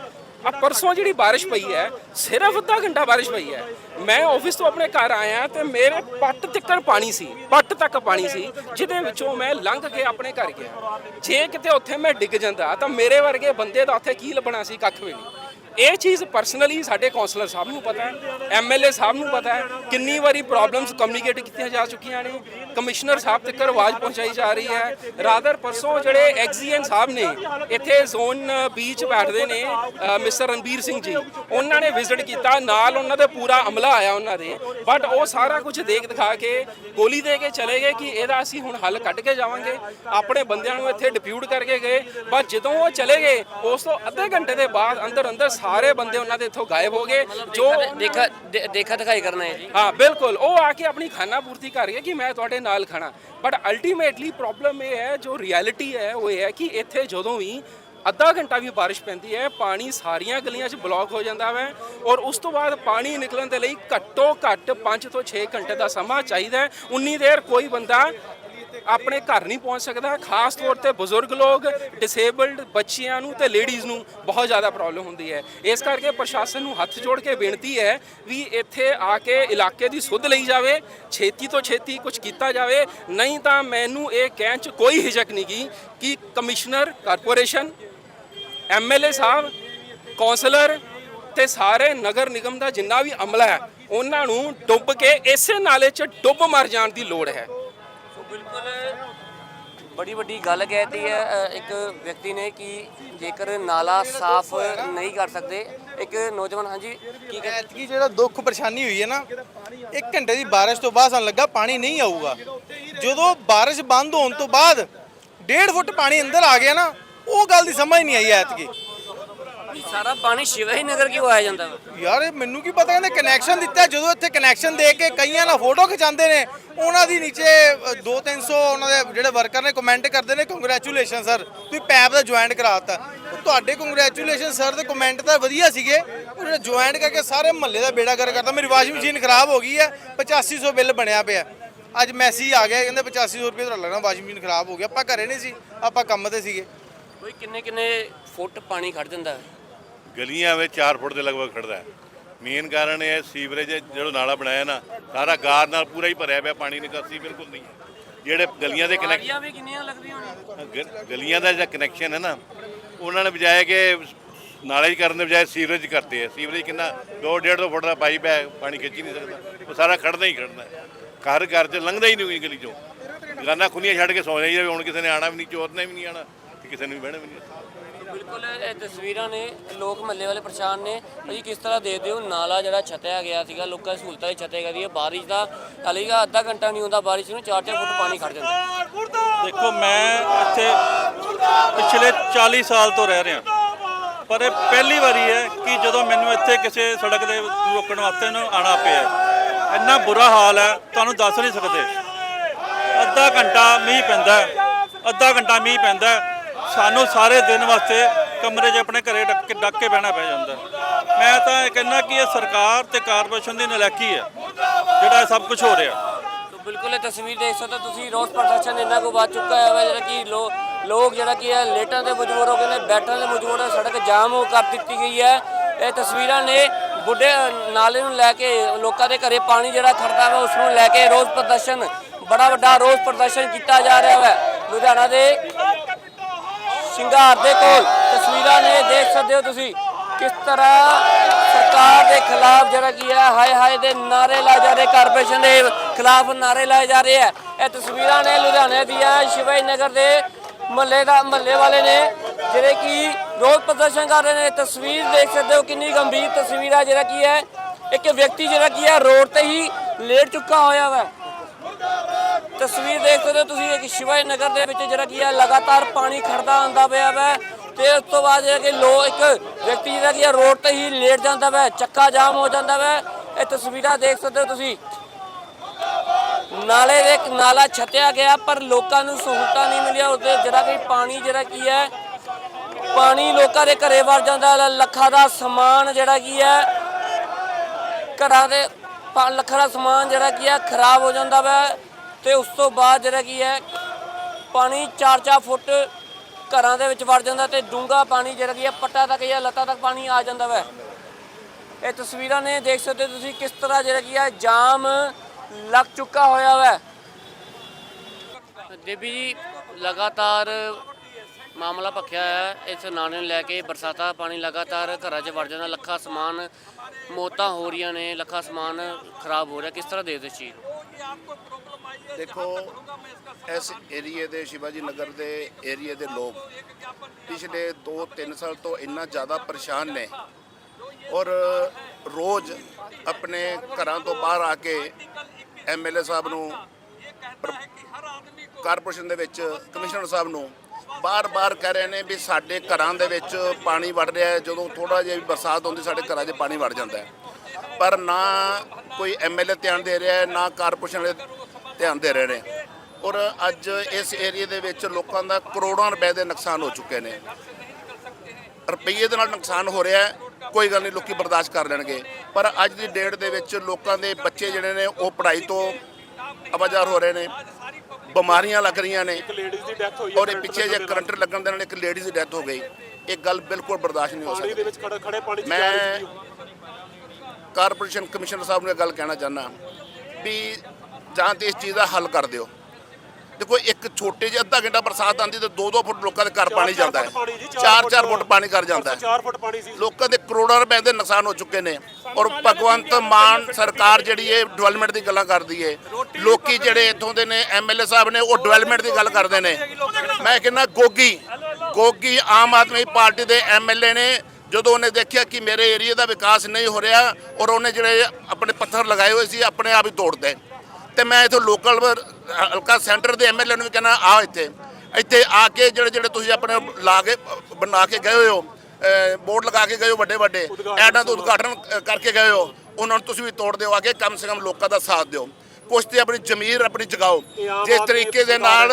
ਆ, ਪਰਸੋਂ ਜਿਹੜੀ ਬਾਰਿਸ਼ ਪਈ ਹੈ, ਸਿਰਫ ਅੱਧਾ ਘੰਟਾ ਬਾਰਿਸ਼ ਪਈ ਹੈ। ਮੈਂ ਆਫਿਸ ਤੋਂ ਆਪਣੇ ਘਰ ਆਇਆ ਤੇ ਮੇਰੇ ਪੱਟ ਤੱਕ ਪਾਣੀ ਸੀ, ਪੱਟ ਤੱਕ ਪਾਣੀ ਸੀ, ਜਿਹਦੇ ਵਿੱਚੋਂ ਮੈਂ ਲੰਘ ਕੇ ਆਪਣੇ ਘਰ ਗਿਆ। ਜੇ ਕਿਤੇ ਉੱਥੇ ਮੈਂ ਡਿੱਗ ਜਾਂਦਾ, ਤਾਂ ਮੇਰੇ ਵਰਗੇ ਬੰਦੇ ਦਾ ਉੱਥੇ ਕੀ ਲੱਭਣਾ ਸੀ, ਕੱਖ ਵੀ ਨਹੀਂ। ਇਹ ਚੀਜ਼ ਪਰਸਨਲੀ ਸਾਡੇ ਕਾਉਂਸਲਰ ਸਾਹਿਬ ਨੂੰ ਪਤਾ ਹੈ ਐਮਐਲਏ ਸਾਹਿਬ ਨੂੰ ਪਤਾ ਹੈ ਕਿੰਨੀ ਵਾਰੀ ਪ੍ਰੋਬਲਮਸ ਕਮਿਊਨੀਕੇਟ ਕੀਤੀਆਂ ਜਾ ਚੁੱਕੀਆਂ ਨੇ। ਕਮਿਸ਼ਨਰ ਸਾਹਿਬ ਤੱਕ ਆਵਾਜ਼ ਪਹੁੰਚਾਈ ਜਾ ਰਹੀ ਹੈ। ਰਾਦਰ ਪਰਸੋਂ ਜਿਹੜੇ ਐਕਸੀਐਨ ਸਾਹਿਬ ਨੇ, ਇੱਥੇ ਜ਼ੋਨ ਬੀਚ ਬੈਠਦੇ ਨੇ ਮਿਸਟਰ ਰਣਬੀਰ ਸਿੰਘ ਜੀ, ਉਹਨਾਂ ਨੇ ਵਿਜ਼ਿਟ ਕੀਤਾ। ਨਾਲ ਉਹਨਾਂ ਦਾ ਪੂਰਾ ਅਮਲਾ ਆਇਆ ਉਹਨਾਂ ਦੇ। ਬਟ ਉਹ ਸਾਰਾ ਕੁਝ ਦੇਖ ਦਿਖਾ ਕੇ, ਗੋਲੀ ਦੇ ਕੇ ਚਲੇ ਗਏ ਕਿ ਇਹਦਾ ਅਸੀਂ ਹੁਣ ਹੱਲ ਕੱਢ ਕੇ ਜਾਵਾਂਗੇ। ਆਪਣੇ ਬੰਦਿਆਂ ਨੂੰ ਇੱਥੇ ਡਿਪਿਊਟ ਕਰਕੇ ਗਏ। ਬਟ ਜਦੋਂ ਉਹ ਚਲੇ ਗਏ, ਉਸ ਤੋਂ ਅੱਧੇ ਘੰਟੇ ਦੇ ਬਾਅਦ ਅੰਦਰ ਅੰਦਰ ਸਾਰੇ ਬੰਦੇ ਉਹਨਾਂ ਦੇ ਇੱਥੋਂ ਗਾਇਬ ਹੋ ਗਏ ਜੋ ਦੇਖਾ ਦੇਖਾ ਦਿਖਾਈ ਕਰਨਾ ਹੈ ਜੀ। ਹਾਂ ਬਿਲਕੁਲ। ਉਹ ਆ ਕੇ ਆਪਣੀ ਖਾਨਾ ਪੂਰਤੀ ਕਰ ਗਏ ਕਿ ਮੈਂ ਤੁਹਾਡੇ ਨਾਲ ਖਾਣਾ ਬਟ ਅਲਟੀਮੇਟਲੀ ਪ੍ਰੋਬਲਮ ਇਹ ਹੈ ਜੋ ਰਿਐਲਿਟੀ ਹੈ ਉਹ ਇਹ ਹੈ ਕਿ ਇੱਥੇ ਜਦੋਂ ਵੀ ਅੱਧਾ ਘੰਟਾ ਵੀ ਬਾਰਿਸ਼ ਪੈਂਦੀ ਹੈ ਪਾਣੀ ਸਾਰੀਆਂ ਗਲੀਆਂ 'ਚ ਬਲੌਕ ਹੋ ਜਾਂਦਾ ਹੈ ਔਰ ਉਸ ਤੋਂ ਬਾਅਦ ਪਾਣੀ ਨਿਕਲਣ ਦੇ ਲਈ ਘੱਟੋ ਘੱਟ 5 ਤੋਂ 6 ਘੰਟੇ ਦਾ ਸਮਾਂ ਚਾਹੀਦਾ ਹੈ। ਉਨੀ ਦੇਰ ਕੋਈ ਬੰਦਾ ਆਪਣੇ ਘਰ ਨਹੀਂ ਪਹੁੰਚ ਸਕਦਾ। ਖਾਸ ਤੌਰ ਤੇ ਬਜ਼ੁਰਗ ਲੋਕ ਡਿਸੇਬਲਡ ਬੱਚਿਆਂ ਨੂੰ ਤੇ ਲੇਡੀਜ਼ ਨੂੰ ਬਹੁਤ ਜ਼ਿਆਦਾ ਪ੍ਰੋਬਲਮ ਹੁੰਦੀ ਹੈ। ਇਸ ਕਰਕੇ ਪ੍ਰਸ਼ਾਸਨ ਨੂੰ ਹੱਥ ਜੋੜ ਕੇ ਬੇਨਤੀ ਹੈ ਵੀ ਇੱਥੇ ਆ ਕੇ ਇਲਾਕੇ ਦੀ ਸੁੱਧ ਲਈ ਜਾਵੇ, ਛੇਤੀ ਤੋਂ ਛੇਤੀ ਕੁਝ ਕੀਤਾ ਜਾਵੇ। ਨਹੀਂ ਤਾਂ ਮੈਨੂੰ ਇਹ ਕਹਿਣ 'ਚ ਕੋਈ ਹਿਜਕ ਨਹੀਂ ਗੀ ਕਿ ਕਮਿਸ਼ਨਰ, ਕਾਰਪੋਰੇਸ਼ਨ ਐਮਐਲਏ ਸਾਹਿਬ, ਕੌਂਸਲਰ ਤੇ ਸਾਰੇ ਨਗਰ ਨਿਗਮ ਦਾ ਜਿੰਨਾ ਵੀ ਅਮਲਾ ਹੈ, ਉਹਨਾਂ ਨੂੰ ਡੁੱਬ ਕੇ ਇਸੇ ਨਾਲੇ 'ਚ ਡੁੱਬ ਮਰ ਜਾਣ ਦੀ ਲੋੜ ਹੈ। ਬੜੀ ਵੱਡੀ ਗੱਲ ਕਹਿਤੀ ਹੈ ਇੱਕ ਵਿਅਕਤੀ ਨੇ ਕਿ ਜੇਕਰ ਨਾਲਾ ਸਾਫ਼ ਨਹੀਂ ਕਰ ਸਕਦੇ, ਇੱਕ ਨੌਜਵਾਨ, ਹਾਂਜੀ, ਕੀ ਕਹਿ ਐਤਕੀ ਜਿਹੜਾ ਦੁੱਖ ਪਰੇਸ਼ਾਨੀ ਹੋਈ ਹੈ ਨਾ, ਇੱਕ ਘੰਟੇ ਦੀ ਬਾਰਿਸ਼ ਤੋਂ ਬਾਅਦ ਸਾਨੂੰ ਲੱਗਾ ਪਾਣੀ ਨਹੀਂ ਆਊਗਾ। ਜਦੋਂ ਬਾਰਿਸ਼ ਬੰਦ ਹੋਣ ਤੋਂ ਬਾਅਦ 1.5 ਫੁੱਟ ਪਾਣੀ ਅੰਦਰ ਆ ਗਿਆ ਨਾ, ਉਹ ਗੱਲ ਦੀ ਸਮਝ ਨਹੀਂ ਆਈ ਐਤਕੀ। ਸਾਰਾ ਪਾਣੀ ਸ਼ਿਵਾ ਹੀ ਨਗਰ ਕਿਉਂ ਆਇਆ ਜਾਂਦਾ ਵਾ? ਯਾਰ ਇਹ ਮੈਨੂੰ ਕੀ ਪਤਾ ਕਹਿੰਦੇ ਕਨੈਕਸ਼ਨ ਦਿੱਤਾ ਜਦੋਂ ਇੱਥੇ ਕਨੈਕਸ਼ਨ ਦੇ ਕੇ ਕਈਆਂ ਨਾਲ ਫੋਟੋ ਖਿਚਾਉਂਦੇ ਨੇ ਉਹਨਾਂ ਦੀ ਨੀਚੇ 2-300 ਉਹਨਾਂ ਦੇ ਜਿਹੜੇ ਵਰਕਰ ਨੇ ਕਮੈਂਟ ਕਰਦੇ ਨੇ ਕੰਗ੍ਰੈਚੁਲੇਸ਼ਨ ਸਰ ਤੁਸੀਂ ਪੈਪ ਦਾ ਜੁਆਇੰਟ ਕਰਾਤਾ ਤੁਹਾਡੇ ਕੰਗ੍ਰੈਚੁਲੇਸ਼ਨ ਸਰ ਦੇ ਕਮੈਂਟ ਤਾਂ ਵਧੀਆ ਸੀਗੇ ਉਹ ਜਿਹੜੇ ਜੁਆਇੰਟ ਕਰਕੇ ਸਾਰੇ ਮਹੱਲੇ ਦਾ ਬੇੜਾ ਕਰ ਕਰਤਾ। ਮੇਰੀ ਵਾਸ਼ਿੰਗ ਮਸ਼ੀਨ ਖਰਾਬ ਹੋ ਗਈ ਹੈ 8500 ਬਿੱਲ ਬਣਿਆ ਪਿਆ ਅੱਜ ਮੈਸੇਜ ਆ ਗਿਆ ਕਹਿੰਦੇ 8500 ਰੁਪਏ ਤੁਹਾਡਾ ਲੱਗਣਾ ਵਾਸ਼ਿੰਗ ਮਸ਼ੀਨ ਖਰਾਬ ਹੋ ਗਈ ਆਪਾਂ ਘਰੇ ਨਹੀਂ ਸੀ ਆਪਾਂ ਕੰਮ ਤੇ ਸੀਗੇ। ਕੋਈ ਕਿੰਨੇ ਕਿੰਨੇ ਫੁੱਟ ਪਾਣੀ ਖੜ ਜਾਂਦਾ? ਹੈ ਗਲੀਆਂ ਵਿੱਚ 4 ਫੁੱਟ ਦੇ ਲਗਭਗ ਖੜਦਾ ਹੈ। ਮੇਨ ਕਾਰਨ ਇਹ ਹੈ ਸੀਵਰੇਜ ਜਿਹੜਾ ਨਾਲਾ ਬਣਾਇਆ ਨਾ ਸਾਰਾ ਗਾਰ ਨਾਲ ਪੂਰਾ ਹੀ ਭਰਿਆ ਪਿਆ ਪਾਣੀ ਨਿਕਾਸੀ ਬਿਲਕੁਲ ਨਹੀਂ ਹੈ। ਜਿਹੜੇ ਗਲੀਆਂ ਦੇ ਕਨੈਕਸ਼ਨ ਵੀ ਕਿੰਨੀਆਂ ਲੱਗਦੀਆਂ ਹੋਣੀਆਂ? ਗਲੀਆਂ ਦਾ ਜਿਹੜਾ ਕਨੈਕਸ਼ਨ ਹੈ ਨਾ ਉਹਨਾਂ ਨੇ ਬਜਾਏ ਕਿ ਨਾਲੇ ਕਰਨ ਦੇ ਬਜਾਏ ਸੀਵਰੇਜ ਕਰਤੇ ਹੈ। ਸੀਵਰੇਜ ਕਿੰਨਾ 2 1.5 ਫੁੱਟ ਦਾ ਪਾਈਪ ਹੈ ਪਾਣੀ ਖਿੱਚ ਹੀ ਨਹੀਂ ਸਕਦਾ। ਉਹ ਸਾਰਾ ਖੜਨਾ ਹੀ ਖੜਨਾ ਹੈ। ਘਰ ਘਰ 'ਚ ਲੰਘਦਾ ਹੀ ਨਹੀਂ ਗਲੀ 'ਚੋਂ। ਦੁਕਾਨਾਂ ਖੁੱਲੀਆਂ ਛੱਡ ਕੇ ਸੌ ਜਾਈਏ ਹੁਣ ਕਿਸੇ ਨੇ ਆਣਾ ਵੀ ਨਹੀਂ ਚੋਰ ਨੇ ਵੀ ਨਹੀਂ ਆਣਾ ਤੇ ਕਿਸੇ ਨੇ ਵੀ ਬਹਿਣਾ ਵੀ ਨਹੀਂ। ਬਿਲਕੁਲ, ਇਹ ਤਸਵੀਰਾਂ ਨੇ, ਲੋਕ ਮਹੱਲੇ ਵਾਲੇ ਪਰੇਸ਼ਾਨ ਨੇ। ਭਾਜੀ, ਕਿਸ ਤਰ੍ਹਾਂ ਦੇਖਦੇ ਹੋ ਨਾਲਾ ਜਿਹੜਾ ਛੱਤਿਆ ਗਿਆ ਸੀਗਾ, ਲੋਕਾਂ ਦੀ ਸਹੂਲਤਾਂ ਲਈ ਛੱਤਿਆ ਗਿਆ ਸੀ ਬਾਰਿਸ਼ ਦਾ ਹਾਲੇਗਾ ਅੱਧਾ ਘੰਟਾ ਨਹੀਂ ਹੁੰਦਾ ਬਾਰਿਸ਼ ਨੂੰ 4-4 ਫੁੱਟ ਪਾਣੀ ਖੜ ਜਾਂਦਾ। ਦੇਖੋ, ਮੈਂ ਇੱਥੇ ਪਿਛਲੇ 40 ਸਾਲ ਤੋਂ ਰਹਿ ਰਿਹਾ। ਪਰ ਇਹ ਪਹਿਲੀ ਵਾਰੀ ਹੈ ਕਿ ਜਦੋਂ ਮੈਨੂੰ ਇੱਥੇ ਕਿਸੇ ਸੜਕ ਦੇ ਰੋਕਣ ਵਾਸਤੇ ਨੂੰ ਆਣਾ ਪਿਆ ਇੰਨਾ ਬੁਰਾ ਹਾਲ ਹੈ, ਤੁਹਾਨੂੰ ਦੱਸ ਨਹੀਂ ਸਕਦੇ। ਅੱਧਾ ਘੰਟਾ ਮੀਂਹ ਪੈਂਦਾ ਅੱਧਾ ਘੰਟਾ ਮੀਂਹ ਪੈਂਦਾ ਸਾਨੂੰ ਸਾਰੇ ਦਿਨ ਵਾਸਤੇ ਕਮਰੇ 'ਚ ਆਪਣੇ ਘਰੇ ਡੱਕ ਡੱਕ ਕੇ ਬਹਿਣਾ ਪੈ ਜਾਂਦਾ। ਮੈਂ ਤਾਂ ਇਹ ਕਹਿੰਦਾ ਕਿ ਇਹ ਸਰਕਾਰ ਤੇ ਕਾਰਪੋਰੇਸ਼ਨ ਦੀ ਨਲਾਇਕੀ ਹੈ, ਜਿਹੜਾ ਇਹ ਸਭ ਕੁਝ ਹੋ ਰਿਹਾ। ਬਿਲਕੁਲ ਇਹ ਤਸਵੀਰ ਦੇਖ ਸਕਦੇ ਹੋ ਤੁਸੀਂ, ਰੋਸ ਪ੍ਰਦਰਸ਼ਨ ਇੰਨਾ ਕੋ ਵੱਧ ਚੁੱਕਾ ਹੈ ਵਾ, ਜਿਹੜਾ ਕਿ ਲੋ- ਲੋਕ ਜਿਹੜਾ ਕਿ ਹੈ ਲੇਟਾਂ ਦੇ ਮਜਬੂਰ ਹੋ ਗਏ ਨੇ ਬੈਠਣ ਦੇ ਮਜਬੂਰ ਹੈ ਸੜਕ ਜਾਮ ਹੋ ਕਰ ਦਿੱਤੀ ਗਈ ਹੈ। ਇਹ ਤਸਵੀਰਾਂ ਨੇ ਬੁੱਢੇ ਨਾਲੇ ਨੂੰ ਲੈ ਕੇ ਲੋਕਾਂ ਦੇ ਘਰੇ ਪਾਣੀ ਜਿਹੜਾ ਖੜਦਾ ਵਾ, ਉਸ ਨੂੰ ਲੈ ਕੇ ਰੋਸ ਪ੍ਰਦਰਸ਼ਨ, ਬੜਾ ਵੱਡਾ ਰੋਸ ਪ੍ਰਦਰਸ਼ਨ ਕੀਤਾ ਜਾ ਰਿਹਾ ਹੈ ਲੁਧਿਆਣਾ ਦੇ ਸ਼ਿੰਗਾਰ ਦੇ ਕੋਲ ਤਸਵੀਰਾਂ ਨੇ, ਦੇਖ ਸਕਦੇ ਹੋ ਤੁਸੀਂ ਕਿਸ ਤਰ੍ਹਾਂ ਸਰਕਾਰ ਦੇ ਖਿਲਾਫ ਜਿਹੜਾ ਕੀ ਹੈ, ਹਾਏ ਹਾਏ ਦੇ ਨਾਰੇ ਲਾਏ ਜਾ ਰਹੇ ਕਾਰਪੋਰੇਸ਼ਨ ਦੇ ਖਿਲਾਫ ਨਾਰੇ ਲਾਏ ਜਾ ਰਹੇ ਹੈ। ਇਹ ਤਸਵੀਰਾਂ ਨੇ ਲੁਧਿਆਣੇ ਦੀਆਂ, ਸ਼ਿਵਾਈ ਨਗਰ ਦੇ ਮਹੱਲੇ ਦਾ, ਮਹੱਲੇ ਵਾਲੇ ਨੇ ਜਿਹੜੇ ਕਿ ਰੋਡ ਪ੍ਰਦਰਸ਼ਨ ਕਰ ਰਹੇ ਨੇ। ਤਸਵੀਰ ਦੇਖ ਸਕਦੇ ਹੋ ਕਿੰਨੀ ਗੰਭੀਰ ਤਸਵੀਰ ਹੈ ਜਿਹੜਾ ਕੀ ਹੈ, ਇੱਕ ਵਿਅਕਤੀ ਜਿਹੜਾ ਕੀ ਹੈ, ਰੋਡ ਤੇ ਹੀ ਲੇਟ ਚੁੱਕਾ ਹੋਇਆ ਵਾ। ਤਸਵੀਰ ਦੇਖ ਸਕਦੇ ਹੋ ਤੁਸੀਂ, ਇੱਕ ਸ਼ਿਵਾਈ ਨਗਰ ਦੇ ਵਿੱਚ ਜਿਹੜਾ ਕੀ ਹੈ, ਲਗਾਤਾਰ ਪਾਣੀ ਖੜਦਾ ਆਂਦਾ ਪਿਆ ਵੈ ਤੇ ਉਸ ਤੋਂ ਬਾਅਦ ਜਿਹੜਾ ਕਿ ਲੋ, ਇੱਕ ਵਿਅਕਤੀ ਜਿਹੜਾ ਕੀ ਹੈ, ਰੋਡ ਤੇ ਹੀ ਲੇਟ ਜਾਂਦਾ ਵੈ, ਚੱਕਾ ਜਾਮ ਹੋ ਜਾਂਦਾ ਵੈ। ਇਹ ਤਸਵੀਰਾਂ ਦੇਖ ਸਕਦੇ ਹੋ ਤੁਸੀਂ। ਨਾਲੇ ਦੇ ਨਾਲਾ ਛੱਤਿਆ ਗਿਆ, ਪਰ ਲੋਕਾਂ ਨੂੰ ਸਹੂਲਤਾਂ ਨਹੀਂ ਮਿਲਿਆ। ਉਹਦੇ ਜਿਹੜਾ ਕਿ ਪਾਣੀ ਜਿਹੜਾ ਕੀ ਹੈ, ਪਾਣੀ ਲੋਕਾਂ ਦੇ ਘਰੇ ਵੜ ਜਾਂਦਾ। ਲੱਖਾਂ ਦਾ ਸਮਾਨ ਜਿਹੜਾ ਕੀ ਹੈ, ਘਰਾਂ ਦੇ ਪਾ- ਲੱਖਾਂ ਦਾ ਸਮਾਨ ਜਿਹੜਾ ਕੀ ਹੈ, ਖਰਾਬ ਹੋ ਜਾਂਦਾ ਵੈ। ਤੇ ਉਸ ਤੋਂ ਬਾਅਦ ਜਿਹੜਾ ਕੀ ਹੈ, ਪਾਣੀ 4-4 ਫੁੱਟ ਘਰਾਂ ਦੇ ਵਿੱਚ ਵੜ ਜਾਂਦਾ ਤੇ ਡੂੰਗਾ ਪਾਣੀ ਜਿਹੜਾ ਕੀ ਹੈ, ਪੱਟਾ ਤੱਕ ਜਾਂ ਲੱਤਾਂ ਤੱਕ ਪਾਣੀ ਆ ਜਾਂਦਾ ਵੈ। ਇਹ ਤਸਵੀਰਾਂ ਨੇ ਦੇਖ ਸਕਦੇ ਹੋ ਤੁਸੀਂ ਕਿਸ ਤਰ੍ਹਾਂ ਜਿਹੜਾ ਕੀ ਹੈ, ਜਾਮ ਲੱਗ ਚੁੱਕਾ ਹੋਇਆ ਵਾ। ਦੇਵੀ ਜੀ, ਲਗਾਤਾਰ ਮਾਮਲਾ ਭਖਿਆ ਹੈ। ਇਸ ਨਾਲੇ ਨੂੰ ਲੈ ਕੇ ਬਰਸਾਤਾਂ ਦਾ ਪਾਣੀ ਲਗਾਤਾਰ ਘਰਾਂ 'ਚ ਵੜ ਜਾਂਦਾ। ਲੱਖਾਂ ਸਮਾਨ ਮੌਤਾਂ ਹੋ ਰਹੀਆਂ ਨੇ, ਲੱਖਾਂ ਸਮਾਨ ਖਰਾਬ ਹੋ ਰਿਹਾ। ਕਿਸ ਤਰ੍ਹਾਂ ਦੇ ਦੇ ਚੀਜ਼ ਦੇਖੋ ਇਸ ਏਰੀਏ ਦੇ ਸ਼ਿਵਾਜੀ ਨਗਰ ਦੇ ਏਰੀਏ ਦੇ ਲੋਕ ਪਿਛਲੇ 2-3 ਸਾਲ ਤੋਂ ਇੰਨਾ ਜ਼ਿਆਦਾ ਪਰੇਸ਼ਾਨ ਨੇ ਔਰ ਰੋਜ਼ ਆਪਣੇ ਘਰਾਂ ਤੋਂ ਬਾਹਰ ਆ ਕੇ ਐਮਐਲਏ ਸਾਹਿਬ ਨੂੰ ਪਰ- ਕਾਰਪੋਰੇਸ਼ਨ ਦੇ ਵਿੱਚ ਕਮਿਸ਼ਨਰ ਸਾਹਿਬ ਨੂੰ ਬਾਰ-ਬਾਰ ਕਹਿ ਰਹੇ ਨੇ ਵੀ ਸਾਡੇ ਘਰਾਂ ਦੇ ਵਿੱਚ ਪਾਣੀ ਵੜ ਰਿਹਾ ਹੈ। ਜਦੋਂ ਥੋੜਾ ਜਿਹਾ ਵੀ ਬਰਸਾਤ ਹੁੰਦੀ ਸਾਡੇ ਘਰਾਂ 'ਚ ਪਾਣੀ ਵੜ ਜਾਂਦਾ ਹੈ। ਪਰ ਨਾ ਕੋਈ ਐਮਐਲਏ ਧਿਆਨ ਦੇ ਰਿਹਾ ਹੈ ਨਾ ਕਾਰਪੋਰੇਸ਼ਨ ਵਾਲੇ ਧਿਆਨ ਦੇ ਰਹੇ ਨੇ। ਔਰ ਅੱਜ ਇਸ ਏਰੀਏ ਦੇ ਵਿੱਚ ਲੋਕਾਂ ਦਾ ਕਰੋੜਾਂ ਰੁਪਏ ਦੇ ਨੁਕਸਾਨ ਹੋ ਚੁੱਕੇ ਨੇ। ਰੁਪਈਏ ਦੇ ਨਾਲ ਨੁਕਸਾਨ ਹੋ ਰਿਹਾ ਹੈ ਕੋਈ ਗੱਲ ਨਹੀਂ ਲੋਕੀ ਬਰਦਾਸ਼ਤ ਕਰ ਲੈਣਗੇ। ਪਰ ਅੱਜ ਦੀ ਡੇਟ ਦੇ ਵਿੱਚ ਲੋਕਾਂ ਦੇ ਬੱਚੇ ਜਿਹੜੇ ਨੇ ਉਹ ਪੜ੍ਹਾਈ ਤੋਂ ਆਵਾਜ਼ਾਰ ਹੋ ਰਹੇ ਨੇ। ਬਿਮਾਰੀਆਂ ਲੱਗ ਰਹੀਆਂ ਨੇ। ਲੇਡੀਜ਼ ਦੀ ਡੈਥ ਹੋਈ ਔਰ ਇਹ ਪਿੱਛੇ ਜੇ ਕਰੰਟ ਲੱਗਣ ਦੇ ਨਾਲ ਇੱਕ ਲੇਡੀ ਦੀ ਡੈਥ ਹੋ ਗਈ। ਇਹ ਗੱਲ ਬਿਲਕੁਲ ਬਰਦਾਸ਼ਤ ਨਹੀਂ ਹੋ ਸਕਦੀ। ਮੈਂ। ਕਾਰਪੋਰੇਸ਼ਨ ਕਮਿਸ਼ਨਰ ਸਾਹਿਬ ਨੂੰ ਇਹ ਗੱਲ ਕਹਿਣਾ ਚਾਹੁੰਦਾ ਵੀ ਜਾਂ ਤੇ ਇਸ ਚੀਜ਼ ਦਾ ਹੱਲ ਕਰ ਦਿਓ। ਦੇਖੋ ਇੱਕ ਛੋਟੇ ਜਿਹੇ ਅੱਧਾ ਘੰਟਾ ਬਰਸਾਤ ਆਂਦੀ ਤੇ 2-2 ਫੁੱਟ ਲੋਕਾਂ ਦੇ ਘਰ ਪਾਣੀ ਜਾਂਦਾ ਹੈ। ਚਾਰ 4-4 ਫੁੱਟ ਪਾਣੀ ਕਰ ਜਾਂਦਾ ਹੈ। 4 ਫੁੱਟ ਪਾਣੀ ਸੀ। ਲੋਕਾਂ ਦੇ ਕਰੋੜਾਂ ਰੁਪਏ ਦੇ ਨੁਕਸਾਨ ਹੋ ਚੁੱਕੇ ਨੇ ਔਰ ਭਗਵੰਤ ਮਾਨ ਸਰਕਾਰ ਜਿਹੜੀ ਹੈ ਡਿਵੈਲਪਮੈਂਟ ਦੀ ਗੱਲਾਂ ਕਰਦੀ ਹੈ ਲੋਕੀ ਜਿਹੜੇ ਇੱਥੋਂ ਦੇ ਨੇ ਐਮਐਲਏ ਸਾਹਿਬ ਨੇ ਉਹ ਡਿਵੈਲਪਮੈਂਟ ਦੀ ਗੱਲ ਕਰਦੇ ਨੇ। ਮੈਂ ਕਹਿੰਦਾ ਗੋਗੀ ਗੋਗੀ ਆਮ ਆਦਮੀ ਪਾਰਟੀ ਦੇ ਐਮਐਲਏ ਨੇ ਜਦੋਂ ਉਹਨੇ ਦੇਖਿਆ ਕਿ ਮੇਰੇ ਏਰੀਆ ਦਾ ਵਿਕਾਸ ਨਹੀਂ ਹੋ ਰਿਹਾ ਔਰ ਉਹਨੇ ਜਿਹੜੇ ਆਪਣੇ ਪੱਥਰ ਲਗਾਏ ਹੋਏ ਸੀ ਆਪਣੇ ਆਪ ਹੀ ਤੋੜਦੇ ਤੇ ਮੈਂ ਇਥੋਂ ਲੋਕਲ ਹਲਕਾ ਸੈਂਟਰ ਦੇ ਐਮਐਲਏ ਨੂੰ ਵੀ ਕਹਿੰਦਾ ਆ ਇੱਥੇ। ਇੱਥੇ ਆ ਕੇ ਜਿਹੜੇ ਜਿਹੜੇ ਤੁਸੀਂ ਆਪਣੇ ਲਾ ਕੇ ਬਣਾ ਕੇ ਗਏ ਹੋਏ ਹੋ ਬੋਰਡ ਲਗਾ ਕੇ ਗਏ ਹੋ ਵੱਡੇ ਵੱਡੇ ਐਡਾਂ ਦਾ ਉਦਘਾਟਨ ਕਰਕੇ ਗਏ ਹੋ ਉਹਨਾਂ ਨੂੰ ਤੁਸੀਂ ਵੀ ਤੋੜ ਦਿਓ ਆ ਕੇ ਕਮ ਸੇ ਕਮ ਲੋਕਾਂ ਦਾ ਸਾਥ ਦਿਓ। ਕੁਛ ਤੇ ਆਪਣੀ ਜ਼ਮੀਰ ਆਪਣੀ ਜਗਾਓ। ਜਿਸ ਤਰੀਕੇ ਦੇ ਨਾਲ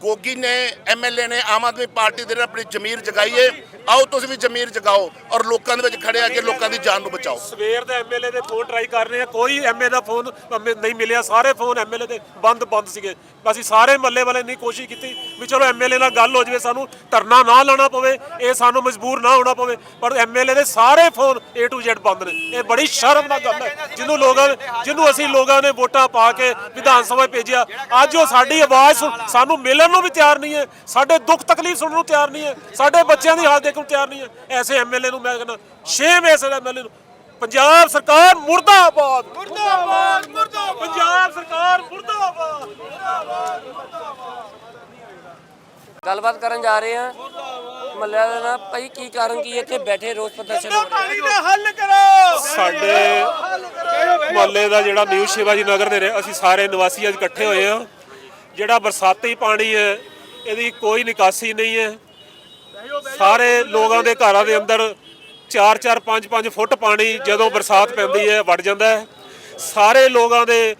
ਗੋਗੀ ਨੇ ਐਮਐਲਏ ਨੇ, ਆਮ ਆਦਮੀ ਪਾਰਟੀ ਦੇ ਨੇ ਆਪਣੀ ਜ਼ਮੀਰ ਜਗਾਈਏ ਆਓ ਤੁਸੀਂ ਵੀ ਜ਼ਮੀਰ ਜਗਾਓ ਔਰ ਲੋਕਾਂ ਦੇ ਵਿੱਚ ਖੜੇ ਆ ਕੇ ਲੋਕਾਂ ਦੀ ਜਾਨ ਨੂੰ ਬਚਾਓ। ਸਵੇਰ ਦੇ ਐਮਐਲਏ ਦੇ ਫੋਨ ਟਰਾਈ ਕਰ ਰਹੇ ਆ। ਕੋਈ ਐਮਏ ਦਾ ਫੋਨ ਨਹੀਂ ਮਿਲਿਆ। ਸਾਰੇ ਫੋਨ ਐਮਐਲਏ ਦੇ ਬੰਦ ਬੰਦ ਸੀਗੇ। ਅਸੀਂ ਸਾਰੇ ਮੱਲੇ ਵਾਲੇ ਨੇ ਕੋਸ਼ਿਸ਼ ਕੀਤੀ ਵੀ ਚਲੋ ਐਮਐਲਏ ਨਾਲ ਗੱਲ ਹੋ ਜਾਵੇ, ਸਾਨੂੰ ਧਰਨਾ ਨਾ ਲਾਣਾ ਪਵੇ, ਇਹ ਸਾਨੂੰ ਮਜਬੂਰ ਨਾ ਹੋਣਾ ਪਵੇ। ਪਰ ਐਮਐਲਏ ਦੇ ਸਾਰੇ ਫੋਨ A to Z ਬੰਦ ਨੇ। ਇਹ ਬੜੀ ਸ਼ਰਮ ਸ਼ਰਮਨਾਕ ਗੱਲ ਹੈ। ਜਿਹਨੂੰ ਲੋਕਾਂ ਜਿਹਨੂੰ ਅਸੀਂ ਲੋਕਾਂ ਨੇ ਵੋਟਾਂ ਪਾ ਕੇ ਵਿਧਾਨ ਸਭਾ ਭੇਜਿਆ, ਅੱਜ ਉਹ ਸਾਡੀ ਆਵਾਜ਼ ਸਾਨੂੰ ਮਿਲਣ ਨੂੰ ਵੀ ਤਿਆਰ ਨਹੀਂ ਹੈ। ਸਾਡੇ ਦੁੱਖ ਤਕਲੀਫ ਸੁਣਨ ਨੂੰ ਤਿਆਰ ਨਹੀਂ ਹੈ। ਸਾਡੇ ਬੱਚਿਆਂ ਦੀ ਹਾਲਤ ਦੇਖਣ ਨੂੰ ਤਿਆਰ ਨਹੀਂ ਹੈ। ਐਸੇ ਐਮਐਲਏ ਨੂੰ ਮੈਂ ਕਹਿੰਦਾ ਸ਼ੇਮ ਐਸੇ ਐਮਐਲਏ ਨੂੰ। ਪੰਜਾਬ ਸਰਕਾਰ ਮੁਰਦਾਬਾਦ। ਮੁਰਦਾਬਾਦ ਮੁਰਦਾਬਾਦ। ਪੰਜਾਬ ਸਰਕਾਰ ਮੁਰਦਾਬਾਦ। ਗੱਲਬਾਤ ਕਰਨ ਜਾ ਰਹੇ ਹਾਂ। ਮੱਲਿਆ ਦੇ ਨਾਲ ਭਾਈ ਕੀ ਕਾਰਨ ਕੀ ਹੈ? ਇੱਥੇ ਬੈਠੇ ਰੋਸ ਪ੍ਰਦਰਸ਼ਨ ਹੋ ਰਿਹਾ ਸਾਡੇ ਮੁਹੱਲੇ ਦਾ ਜਿਹੜਾ ਨਿਊ ਸ਼ਿਵਾਜੀ ਨਗਰ ਦੇ ਰਹੇ ਅਸੀਂ ਸਾਰੇ ਨਿਵਾਸੀ ਅੱਜ ਇਕੱਠੇ ਹੋਏ ਆ ਜਿਹੜਾ ਬਰਸਾਤੀ ਪਾਣੀ ਹੈ, ਇਹਦੀ ਕੋਈ ਨਿਕਾਸੀ ਨਹੀਂ ਹੈ। ਸਾਰੇ ਲੋਕਾਂ ਦੇ ਘਰਾਂ ਦੇ ਅੰਦਰ 4-4 5-5 ਫੁੱਟ ਪਾਣੀ ਜਦੋਂ ਬਰਸਾਤ ਪੈਂਦੀ ਹੈ, ਵੜ ਜਾਂਦਾ ਹੈ। ਸਾਰੇ ਲੋਕਾਂ ਦੇ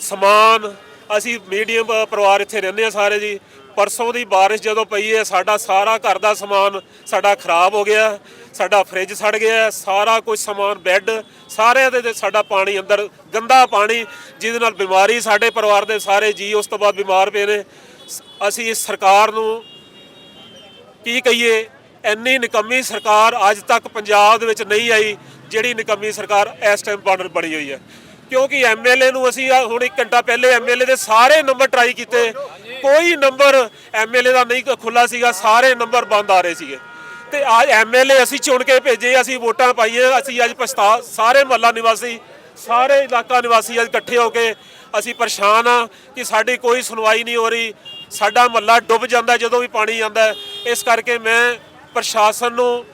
ਸਮਾਨ, ਅਸੀਂ ਮੀਡੀਅਮ ਪਰਿਵਾਰ ਇੱਥੇ ਰਹਿੰਦੇ ਆ ਸਾਰੇ ਜੀ। ਪਰਸੋਂ ਦੀ ਬਾਰਿਸ਼ ਜਦੋਂ ਪਈ ਹੈ, ਸਾਡਾ ਸਾਰਾ ਘਰ ਦਾ ਸਮਾਨ ਸਾਡਾ ਖਰਾਬ ਹੋ ਗਿਆ, ਸਾਡਾ ਫ੍ਰਿਜ ਸੜ ਗਿਆ, ਸਾਰਾ ਕੁਝ ਸਮਾਨ, ਬੈੱਡ ਸਾਰਿਆਂ ਦੇ ਸਾਡਾ ਪਾਣੀ ਅੰਦਰ, ਗੰਦਾ ਪਾਣੀ, ਜਿਹਦੇ ਨਾਲ ਬਿਮਾਰੀ ਸਾਡੇ ਪਰਿਵਾਰ ਦੇ ਸਾਰੇ ਜੀ ਉਸ ਤੋਂ ਬਾਅਦ ਬਿਮਾਰ ਪਏ ਨੇ। ਅਸੀਂ ਇਸ ਸਰਕਾਰ ਨੂੰ ਕੀ ਕਹੀਏ, ਇੰਨੀ ਨਿਕੰਮੀ ਸਰਕਾਰ ਅੱਜ ਤੱਕ ਪੰਜਾਬ ਦੇ ਵਿੱਚ ਨਹੀਂ ਆਈ, ਜਿਹੜੀ ਨਿਕੰਮੀ ਸਰਕਾਰ ਇਸ ਟਾਈਮ ਬਣ ਬਣੀ ਹੋਈ ਹੈ। ਕਿਉਂਕਿ ਐਮਐਲਏ ਨੂੰ ਅਸੀਂ ਹੁਣ 1 ਘੰਟਾ ਪਹਿਲੇ ਐਮਐਲਏ ਦੇ ਸਾਰੇ ਨੰਬਰ ਟਰਾਈ ਕੀਤੇ ਕੋਈ ਨੰਬਰ ਐਮਐਲਏ ਦਾ ਨਹੀਂ ਖੁੱਲਾ ਸੀਗਾ, ਸਾਰੇ ਨੰਬਰ ਬੰਦ ਆ ਰਹੇ ਸੀਗੇ। ਤੇ ਅੱਜ ਐਮਐਲਏ ਅਸੀਂ ਚੁਣ ਕੇ ਭੇਜੇ, ਅਸੀਂ ਵੋਟਾਂ ਪਾਈਏ ਅਸੀਂ ਅੱਜ ਪਛਤਾ, ਸਾਰੇ ਮਹੱਲਾ ਨਿਵਾਸੀ, ਸਾਰੇ ਇਲਾਕਾ ਨਿਵਾਸੀ ਅੱਜ ਇਕੱਠੇ ਹੋ ਕੇ ਅਸੀਂ ਪਰੇਸ਼ਾਨ ਆ ਕਿ ਸਾਡੀ ਕੋਈ ਸੁਣਵਾਈ ਨਹੀਂ ਹੋ ਰਹੀ। ਸਾਡਾ ਮਹੱਲਾ ਡੁੱਬ ਜਾਂਦਾ ਜਦੋਂ ਵੀ ਪਾਣੀ ਆਉਂਦਾ ਇਸ ਕਰਕੇ ਮੈਂ ਪ੍ਰਸ਼ਾਸਨ ਨੂੰ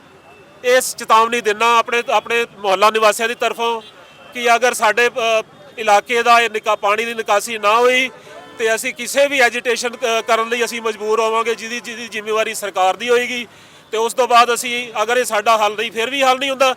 ਇਸ ਚੇਤਾਵਨੀ ਦਿੰਦਾ ਆਪਣੇ ਆਪਣੇ ਮੁਹੱਲਾ ਨਿਵਾਸੀਆਂ ਦੀ ਤਰਫੋਂ ਕਿ ਅਗਰ ਸਾਡੇ ਇਲਾਕੇ ਦਾ ਇਹ ਨਿਕਾ, ਪਾਣੀ ਦੀ ਨਿਕਾਸੀ ਨਾ ਹੋਈ ਤੇ ਅਸੀਂ ਕਿਸੇ ਵੀ ਐਜੀਟੇਸ਼ਨ ਕਰਨ ਲਈ ਅਸੀਂ ਮਜਬੂਰ ਹੋਵਾਂਗੇ ਜਿਹਦੀ ਜਿਹਦੀ ਜ਼ਿੰਮੇਵਾਰੀ ਸਰਕਾਰ ਦੀ ਹੋਏਗੀ। ਤੇ ਉਸ ਤੋਂ ਬਾਅਦ ਅਸੀਂ ਅਗਰ ਇਹ ਸਾਡਾ ਹੱਲ ਨਹੀਂ ਫਿਰ ਵੀ ਹੱਲ ਨਹੀਂ ਹੁੰਦਾ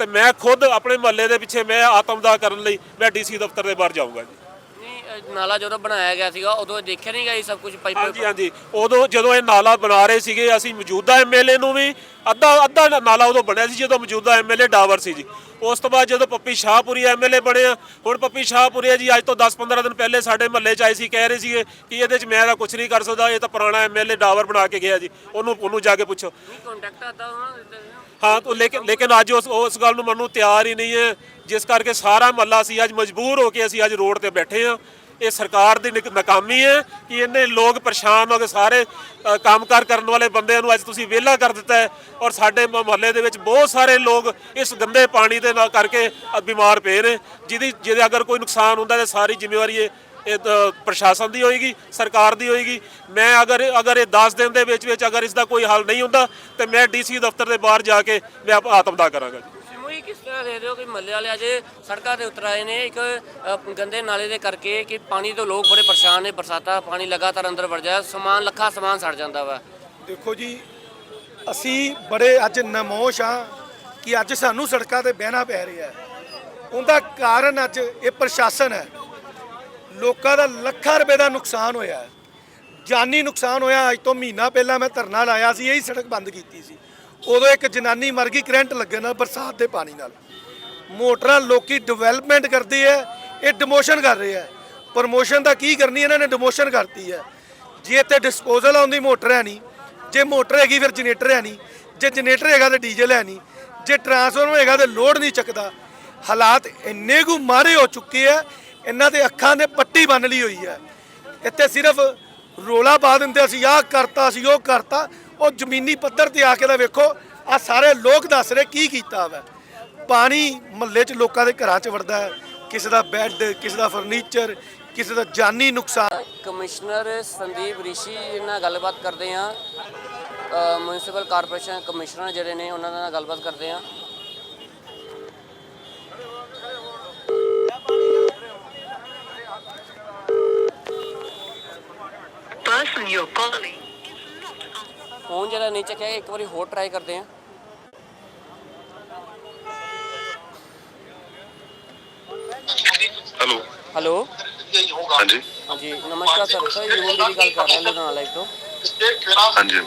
ਤੇ ਮੈਂ ਖੁਦ ਆਪਣੇ ਮੁਹੱਲੇ ਦੇ ਪਿੱਛੇ ਮੈਂ ਆਤਮਦਾਹ ਕਰਨ ਲਈ ਮੈਂ ਡੀਸੀ ਦਫ਼ਤਰ ਦੇ ਬਾਹਰ ਜਾਊਂਗਾ ਜੀ। ਨਾਲਾ ਜਦੋਂ ਬਣਾਇਆ ਗਿਆ ਸੀਗਾ ਉਦੋਂ ਦੇਖਿਆ ਨਹੀਂ ਗਿਆ ਇਹ ਸਭ ਕੁਝ ਪਾਈਪ ਹਾਂਜੀ ਹਾਂਜੀ। ਉਦੋਂ ਜਦੋਂ ਇਹ ਨਾਲਾ ਬਣਾ ਰਹੇ ਸੀਗੇ ਅਸੀਂ ਮੌਜੂਦਾ ਐਮਐਲਏ ਨੂੰ ਵੀ ਅੱਧਾ ਅੱਧਾ ਨਾਲਾ ਉਦੋਂ ਬਣਿਆ ਸੀ ਜਦੋਂ ਮੌਜੂਦਾ ਐਮਐਲਏ ਡਾਵਰ ਸੀ ਜੀ। ਉਸ ਤੋਂ ਬਾਅਦ ਜਦੋਂ ਪੱਪੀ ਸ਼ਾਹਪੁਰੀ ਐਮਐਲਏ ਆ, ਹੁਣ ਪੱਪੀ ਸ਼ਾਹਪੁਰੀ ਜੀ, ਅੱਜ ਤੋਂ 10-15 ਦਿਨ ਪਹਿਲੇ ਸਾਡੇ ਮਹੱਲੇ 'ਚ ਆਏ ਸੀ, ਕਹਿ ਰਹੇ ਸੀਗੇ ਕਿ ਇਹਦੇ 'ਚ ਮੈਂ ਤਾਂ ਕੁਝ ਨਹੀਂ ਕਰ ਸਕਦਾ, ਇਹ ਤਾਂ ਪੁਰਾਣਾ ਐਮਐਲਏ ਡਾਵਰ ਬਣਾ ਕੇ ਗਿਆ ਜੀ, ਉਹਨੂੰ ਉਹਨੂੰ ਜਾ ਕੇ ਪੁੱਛੋ। ਕੰਟੈਕਟ ਆਦਾ ਹਾਂ, ਤਾਂ ਲੇਕਿਨ ਲੇਕਿਨ ਅੱਜ ਉਸ ਉਸ ਗੱਲ ਨੂੰ ਮੰਨਣ ਤਿਆਰ ਹੀ ਨਹੀਂ ਹੈ, ਜਿਸ ਕਰਕੇ ਸਾਰਾ ਮਹੱਲਾ ਸੀ ਅੱਜ ਮਜਬੂਰ ਹੋ ਕੇ ਅਸੀਂ ਅੱਜ ਰੋਡ ਤੇ ਬੈਠੇ ਹਾਂ। ਇਹ ਸਰਕਾਰ ਦੀ ਨਿਕ- ਨਾਕਾਮੀ ਹੈ ਕਿ ਇਹਨੇ ਲੋਕ ਪਰੇਸ਼ਾਨ ਹੋ ਕੇ ਸਾਰੇ ਅ, ਕੰਮਕਾਰ ਕਰਨ ਵਾਲੇ ਬੰਦਿਆਂ ਨੂੰ ਅੱਜ ਤੁਸੀਂ ਵਿਹਲਾ ਕਰ ਦਿੱਤਾ ਹੈ ਔਰ ਸਾਡੇ ਮੁਹੱਲੇ ਦੇ ਵਿੱਚ ਬਹੁਤ ਸਾਰੇ ਲੋਕ ਇਸ ਗੰਦੇ ਪਾਣੀ ਦੇ ਨਾਲ ਕਰਕੇ ਬਿਮਾਰ ਪਏ ਨੇ ਜਿਹਦੀ ਜਿਹਦੇ ਅਗਰ ਕੋਈ ਨੁਕਸਾਨ ਹੁੰਦਾ ਤਾਂ ਸਾਰੀ ਜ਼ਿੰਮੇਵਾਰੀ ਇਹ ਇਹ ਪ੍ਰਸ਼ਾਸਨ ਦੀ ਹੋਏਗੀ ਸਰਕਾਰ ਦੀ ਹੋਏਗੀ। ਮੈਂ ਅਗਰ ਅਗਰ ਇਹ 10 ਦਿਨ ਦੇ ਵਿੱਚ ਵਿੱਚ ਅਗਰ ਇਸ ਦਾ ਕੋਈ ਹੱਲ ਨਹੀਂ ਹੁੰਦਾ ਤੇ ਮੈਂ ਡੀਸੀ ਦਫ਼ਤਰ ਦੇ ਬਾਹਰ ਜਾ ਕੇ ਮੈਂ ਆਪ- ਆਤਮਦਾਹ ਕਰਾਂਗਾ ਜੀ ਸਿਮੂਈ ਕਿਸ ਤਰ੍ਹਾਂ ਕਿ ਮੱਲੇ ਵਾਲੇ ਅੱਜ ਸੜਕਾਂ ਤੇ ਉਤਰ ਆਏ ਨੇ ਇੱਕ ਅ, ਗੰਦੇ ਨਾਲੇ ਦੇ ਕਰਕੇ ਕਿ ਪਾਣੀ ਤੋਂ ਲੋਕ ਬੜੇ ਪਰੇਸ਼ਾਨ ਨੇ ਬਰਸਾਤਾਂ ਪਾਣੀ ਲਗਾਤਾਰ ਅੰਦਰ ਵੜ ਜਾ ਸਮਾਨ ਲੱਖਾਂ ਸਮਾਨ ਸੜ ਜਾਂਦਾ ਵਾ। ਦੇਖੋ ਜੀ ਅਸੀਂ ਬੜੇ ਅੱਜ ਨਮੋਸ਼ ਆ ਕਿ ਅੱਜ ਸਾਨੂੰ ਸੜਕਾਂ ਤੇ ਬਹਿਣਾ ਪੈ ਰਿਹਾ ਹੈ। ਉਹਦਾ ਕਾਰਨ ਅੱਜ ਇਹ ਪ੍ਰਸ਼ਾਸਨ ਹੈ। ਲੋਕਾਂ ਦਾ ਲੱਖਾਂ ਰੁਪਏ ਦਾ ਨੁਕਸਾਨ ਹੋਇਆ ਹੈ। ਜਾਨੀ ਨੁਕਸਾਨ ਹੋਇਆ ਅੱਜ ਤੋਂ ਮਹੀਨਾ ਪਹਿਲਾਂ ਮੈਂ ਧਰਨਾ ਲਾਇਆ ਸੀ ਇਹੀ ਸੜਕ ਬੰਦ ਕੀਤੀ ਸੀ। ਉਦੋਂ ਇੱਕ ਜਨਾਨੀ ਮਰ ਗਈ ਕਰੰਟ ਲੱਗਣ ਨਾਲ ਬਰਸਾਤ ਦੇ ਪਾਣੀ ਨਾਲ। ਮੋਟਰਾਂ ਲੋਕੀ ਡਿਵੈਲਪਮੈਂਟ ਕਰਦੇ ਆ ਇਹ ਡਿਮੋਸ਼ਨ ਕਰ ਰਹੇ ਆ ਪ੍ਰਮੋਸ਼ਨ ਦਾ ਕੀ ਕਰਨੀ, ਇਹਨਾਂ ਨੇ ਡਿਮੋਸ਼ਨ ਕਰਤੀ ਹੈ। ਜੇ ਇੱਥੇ ਡਿਸਪੋਜ਼ਲ ਆਉਂਦੀ ਮੋਟਰ ਹੈ ਨਹੀਂ। ਜੇ ਮੋਟਰ ਹੈਗੀ, ਫਿਰ ਜਨਰੇਟਰ ਹੈ ਨਹੀਂ। ਜੇ ਜਨਰੇਟਰ ਹੈਗਾ, ਤਾਂ ਡੀਜ਼ਲ ਹੈ ਨਹੀਂ। ਜੇ ਟਰਾਂਸਫਾਰਮਰ ਹੈਗਾ, ਤਾਂ ਲੋਡ ਨਹੀਂ ਚੱਕਦਾ। ਹਾਲਾਤ ਇੰਨੇ ਕੁ ਮਾਰੇ ਹੋ ਚੁੱਕੇ ਆ, ਇਹਨਾਂ ਦੇ ਅੱਖਾਂ ਦੇ ਪੱਟੀ ਬੰਨ ਲਈ ਹੋਈ ਹੈ। ਇੱਥੇ ਸਿਰਫ ਰੋਲਾ ਪਾ ਦਿੰਦੇ ਅਸੀਂ ਆਹ ਕਰਤਾ, ਅਸੀਂ ਉਹ ਕਰਤਾ। ਉਹ ਜ਼ਮੀਨੀ ਪੱਧਰ ਤੇ ਆ ਕੇ ਤਾਂ ਵੇਖੋ ਆ ਸਾਰੇ ਲੋਕ ਦੱਸ ਰਹੇ ਕੀ ਕੀਤਾ ਵਾ। ਪਾਣੀ ਮਹੱਲੇ 'ਚ ਲੋਕਾਂ ਦੇ ਘਰਾਂ 'ਚ ਵੜਦਾ ਹੈ। ਕਿਸੇ ਦਾ ਬੈੱਡ ਕਿਸੇ ਦਾ ਫਰਨੀਚਰ ਕਿਸੇ ਦਾ ਜਾਨੀ ਨੁਕਸਾਨ। ਕਮਿਸ਼ਨਰ ਸੰਦੀਪ ਰਿਸ਼ੀ ਜੀ ਨਾਲ ਗੱਲਬਾਤ ਕਰਦੇ ਆ ਮਿਊਨਿਸਪਲ ਕਾਰਪੋਰੇਸ਼ਨ ਕਮਿਸ਼ਨਰ ਜਿਹੜੇ ਨੇ ਉਹਨਾਂ ਨਾਲ ਗੱਲਬਾਤ ਕਰਦੇ ਆ ਫੋਨ ਜਿਹੜਾ ਨਹੀਂ ਚੱਕਿਆ ਇੱਕ ਵਾਰੀ ਹੋਰ ਟਰਾਈ ਕਰਦੇ ਆ ਹੈਲੋ। ਹੈਲੋ। ਹਾਂਜੀ। ਹਾਂਜੀ ਨਮਸਕਾਰ ਸਰ ਸਰ ਯੂਵਨ ਦੀ ਗੱਲ ਕਰ ਰਿਹਾ ਲੁਧਿਆਣਾ ਲਾਈਵ ਤੋਂ। ਹਾਂਜੀ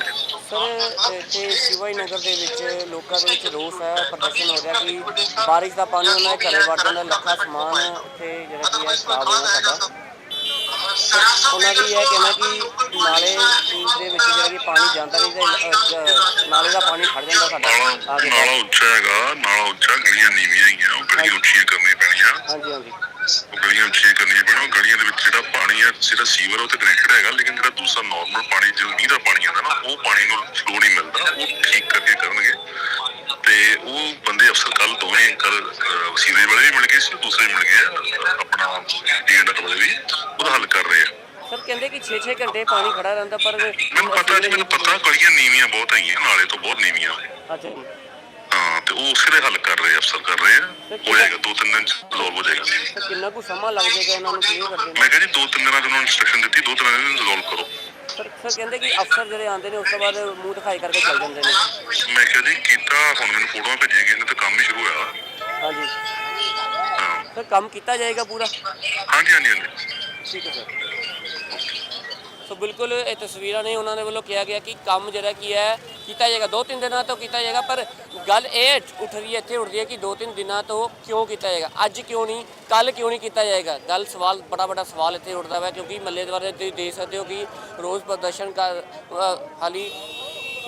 ਸਰ ਇੱਥੇ ਸ਼ਿਵਾਈ ਨਗਰ ਦੇ ਵਿੱਚ ਲੋਕਾਂ ਦੇ ਵਿੱਚ ਰੋਸ ਹੈ ਪ੍ਰਦਰਸ਼ਨ ਹੋ ਰਿਹਾ ਕਿ ਬਾਰਿਸ਼ ਦਾ ਪਾਣੀ ਉਹਨਾਂ ਦੇ ਘਰੇ ਵੜ ਜਾਂਦਾ ਲੱਖਾਂ ਸਮਾਨ ਇੱਥੇ ਜਿਹੜਾ ਕੀ ਹੈ ਖਰਾਬ ਹੋ ਗਿਆ ਸਾਡਾ। ਉਹਨਾਂ ਦੀ ਇਹ ਕਹਿਣਾ ਕਿ ਨਾਲੇ ਦੇ ਵਿੱਚ ਜਿਹੜਾ ਕਿ ਪਾਣੀ ਜਾਂਦਾ ਨਹੀਂ ਤੇ ਨਾਲੇ ਦਾ ਪਾਣੀ ਖੜ ਜਾਂਦਾ ਸਾਡਾ ਨਾਲਾ ਉੱਚਾ ਹੈਗਾ ਨਾਲਾ ਉੱਚਾ ਗਲੀਆਂ ਨੀਵੀਆਂ ਹੈਗੀਆਂ ਉਹ ਗਲੀਆਂ ਉੱਚੀਆਂ ਕਰਨੀਆਂ ਪੈਣੀਆਂ। ਹਾਂਜੀ ਹਾਂਜੀ। ਉਹ ਗਲੀਆਂ ਉੱਚੀਆਂ ਕਰਨੀਆਂ ਪੈਣੀਆਂ ਉਹ ਗਲੀਆਂ ਦੇ ਵਿੱਚ ਜਿਹੜਾ ਪਾਣੀ ਹੈ ਜਿਹੜਾ ਸੀਵਰ ਉਹ ਤੇ ਕਨੈਕਟਡ ਹੈਗਾ ਲੇਕਿਨ ਜਿਹੜਾ ਦੂਸਰਾ ਨਾਰਮਲ ਪਾਣੀ ਜੋ ਮੀਂਹ ਦਾ ਪਾਣੀ ਆਉਂਦਾ ਨਾ ਉਹ ਪਾਣੀ ਨੂੰ ਫਲੋ ਨਹੀਂ ਮਿਲਦਾ ਉਹ ਠੀਕ ਕਰਕੇ ਕਰਨਗੇ। ਤੇ ਉਹ ਬੰਦੇ ਅਫਸਰ ਕੱਲ ਦੋਵੇਂ ਕੱਲ ਸੀਵਰੇਜ ਵਾਲੇ ਵੀ ਮਿਲ ਗਏ ਸੀ ਦੂਸਰੇ ਮਿਲ ਗਏ ਆਪਣਾ ਡੀਐਨਡਬਲਯੂ ਵਾਲੇ ਵੀ ਉਹਦਾ ਹੱਲ ਕਰ ਰਹੇ ਆ। ਸਰ ਕਹਿੰਦੇ ਕਿ 6-6 ਘੰਟੇ ਪਾਣੀ ਖੜਾ ਰਹਿੰਦਾ ਪਰ ਮੈਨੂੰ ਪਤਾ ਜੀ ਮੈਨੂੰ ਪਤਾ ਗਲੀਆਂ ਨੀਵੀਆਂ ਬਹੁਤ ਹੈਗੀਆਂ ਨਾਲੇ ਤੋਂ ਬਹੁਤ ਨੀਵੀਆਂ। ਅੱਛਾ ਜੀ। ਤੇ ਉਹ ਉਸੇ ਦੇ ਹੱਲ ਕਰ ਰਹੇ ਅਫਸਰ ਕਰ ਰਹੇ ਆ। ਹੋ ਜਾਏਗਾ ਦੋ ਤਿੰਨ ਦਿਨ ਚ ਰਿਜ਼ੋਲਵ ਹੋ ਜਾਏਗਾ। ਕਿੰਨਾ ਕੁ ਸਮਾਂ ਲੱਗ ਜਾਏਗਾ ਇਹਨਾਂ ਨੂੰ ਕਲੀਅਰ ਕਰਦੇ ਮੈਂ ਕਿਹਾ ਜੀ ਦੋ ਤਿੰਨ ਦਿਨਾਂ ਚ ਉਹਨਾਂ ਨੂੰ ਇਨਸਟਰਕਸ਼ਨ ਦਿੱਤੀ ਦੋ ਤਿੰਨ ਦਿਨ ਰਿਜ਼ੋਲਵ ਕਰੋ। ਸਰ ਸਰ ਕਹਿੰਦੇ ਕਿ ਅਫਸਰ ਜਿਹੜੇ ਆਉਂਦੇ ਨੇ ਉਸ ਤੋਂ ਬਾਅਦ ਮੂੰਹ ਦਿਖਾਈ ਕਰਕੇ ਚੱਲ ਜਾਂਦੇ ਨੇ। ਮੈਂ ਕਿਹਾ ਜੀ ਕੀਤਾ ਹੁਣ ਮੈਨੂੰ ਫੋਟੋਆਂ ਭੇਜੀਆਂ ਗਈਆਂ ਨੇ ਤੇ ਕੰਮ ਹੀ ਸ਼ੁਰੂ ਹੋਇਆ। ਹਾਂਜੀ। ਹਾਂ। ਸਰ ਕੰਮ ਕੀਤਾ ਜਾਏਗਾ ਪੂਰਾ? ਹਾਂਜੀ ਹਾਂਜੀ ਹਾਂਜੀ। ਠੀਕ ਹੈ ਸਰ। ਸੋ ਬਿਲਕੁਲ ਇਹ ਤਸਵੀਰਾਂ ਨੇ ਉਹਨਾਂ ਦੇ ਵੱਲੋਂ ਕਿਹਾ ਗਿਆ ਕਿ ਕੰਮ ਜਿਹੜਾ ਕੀ ਹੈ, ਕੀਤਾ ਜਾਏਗਾ। ਦੋ ਤਿੰਨ ਦਿਨਾਂ ਤੋਂ ਕੀਤਾ ਜਾਏਗਾ, ਪਰ ਗੱਲ ਇਹ ਉੱਠ ਰਹੀ ਹੈ, ਇੱਥੇ ਉੱਠਦੀ ਹੈ ਕਿ ਦੋ ਤਿੰਨ ਦਿਨਾਂ ਤੋਂ ਕਿਉਂ ਕੀਤਾ ਜਾਏਗਾ? ਅੱਜ ਕਿਉਂ ਨਹੀਂ ਕੱਲ ਕਿਉਂ ਨਹੀਂ ਕੀਤਾ ਜਾਏਗਾ? ਗੱਲ ਸਵਾਲ, ਬੜਾ ਬੜਾ ਸਵਾਲ ਇੱਥੇ ਉੱਠਦਾ ਹੈ ਕਿਉਂਕਿ ਮੱਲੇ ਦੇ ਤੁਸੀਂ ਦੇਖ ਸਕਦੇ ਹੋ ਕਿ ਰੋਜ਼ ਪ੍ਰਦਰਸ਼ਨ ਕਰ ਹਾਲੀ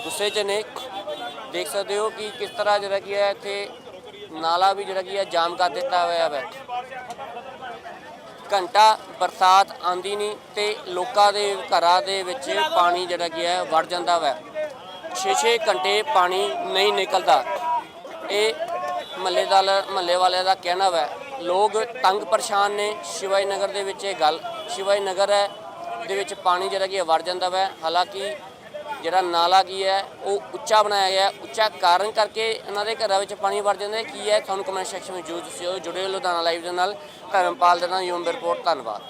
ਗੁੱਸੇ 'ਚ ਨੇ। ਦੇਖ ਸਕਦੇ ਹੋ ਕਿ ਕਿਸ ਤਰ੍ਹਾਂ ਜਿਹੜਾ ਕੀ ਹੈ, ਇੱਥੇ ਨਾਲਾ ਵੀ ਜਿਹੜਾ ਕੀ ਹੈ, ਜਾਮ ਕਰ ਦਿੱਤਾ ਹੋਇਆ ਹੈ ਘੰਟਾ ਬਰਸਾਤ ਆਂਦੀ ਨਹੀਂ ਤੇ ਲੋਕਾਂ ਦੇ ਘਰਾਂ ਦੇ ਵਿੱਚ ਪਾਣੀ ਜਿਹੜਾ ਕੀ ਹੈ, ਵੜ ਜਾਂਦਾ ਵੈ। 6-6 ਘੰਟੇ ਪਾਣੀ ਨਹੀਂ ਨਿਕਲਦਾ। ਇਹ ਮਹੱਲੇਦਾਰ ਮਹੱਲੇ ਵਾਲਿਆਂ ਦਾ ਕਹਿਣਾ ਵੈ। ਲੋਕ ਤੰਗ ਪਰੇਸ਼ਾਨ ਨੇ। ਸ਼ਿਵਾਈ ਨਗਰ ਦੇ ਵਿੱਚ ਇਹ ਗੱਲ, ਸ਼ਿਵਾਈ ਨਗਰ ਹੈ, ਦੇ ਵਿੱਚ ਪਾਣੀ ਜਿਹੜਾ ਕੀ ਹੈ, ਵੜ ਜਾਂਦਾ ਵੈ। ਹਾਲਾਂਕਿ ਜਿਹੜਾ ਨਾਲਾ ਕੀ ਹੈ, ਉਹ ਉੱਚਾ ਬਣਾਇਆ ਗਿਆ ਉੱਚਾ ਕਾਰਨ ਕਰਕੇ ਇਹਨਾਂ ਦੇ ਘਰਾਂ ਵਿੱਚ ਪਾਣੀ ਵੜ ਜਾਂਦਾ ਕੀ ਹੈ, ਤੁਹਾਨੂੰ ਕਮੈਂਟ ਸੈਕਸ਼ਨ ਵਿੱਚ ਜਰੂਰ ਦੱਸਿਓ। ਜੁੜੇ ਰਹੋ ਲੁਧਿਆਣਾ ਲਾਈਵ ਦੇ ਨਾਲ। ਧਰਮਪਾਲ ਦੇ ਨਾਲ ਯੂਮ ਰਿਪੋਰਟ, ਧੰਨਵਾਦ।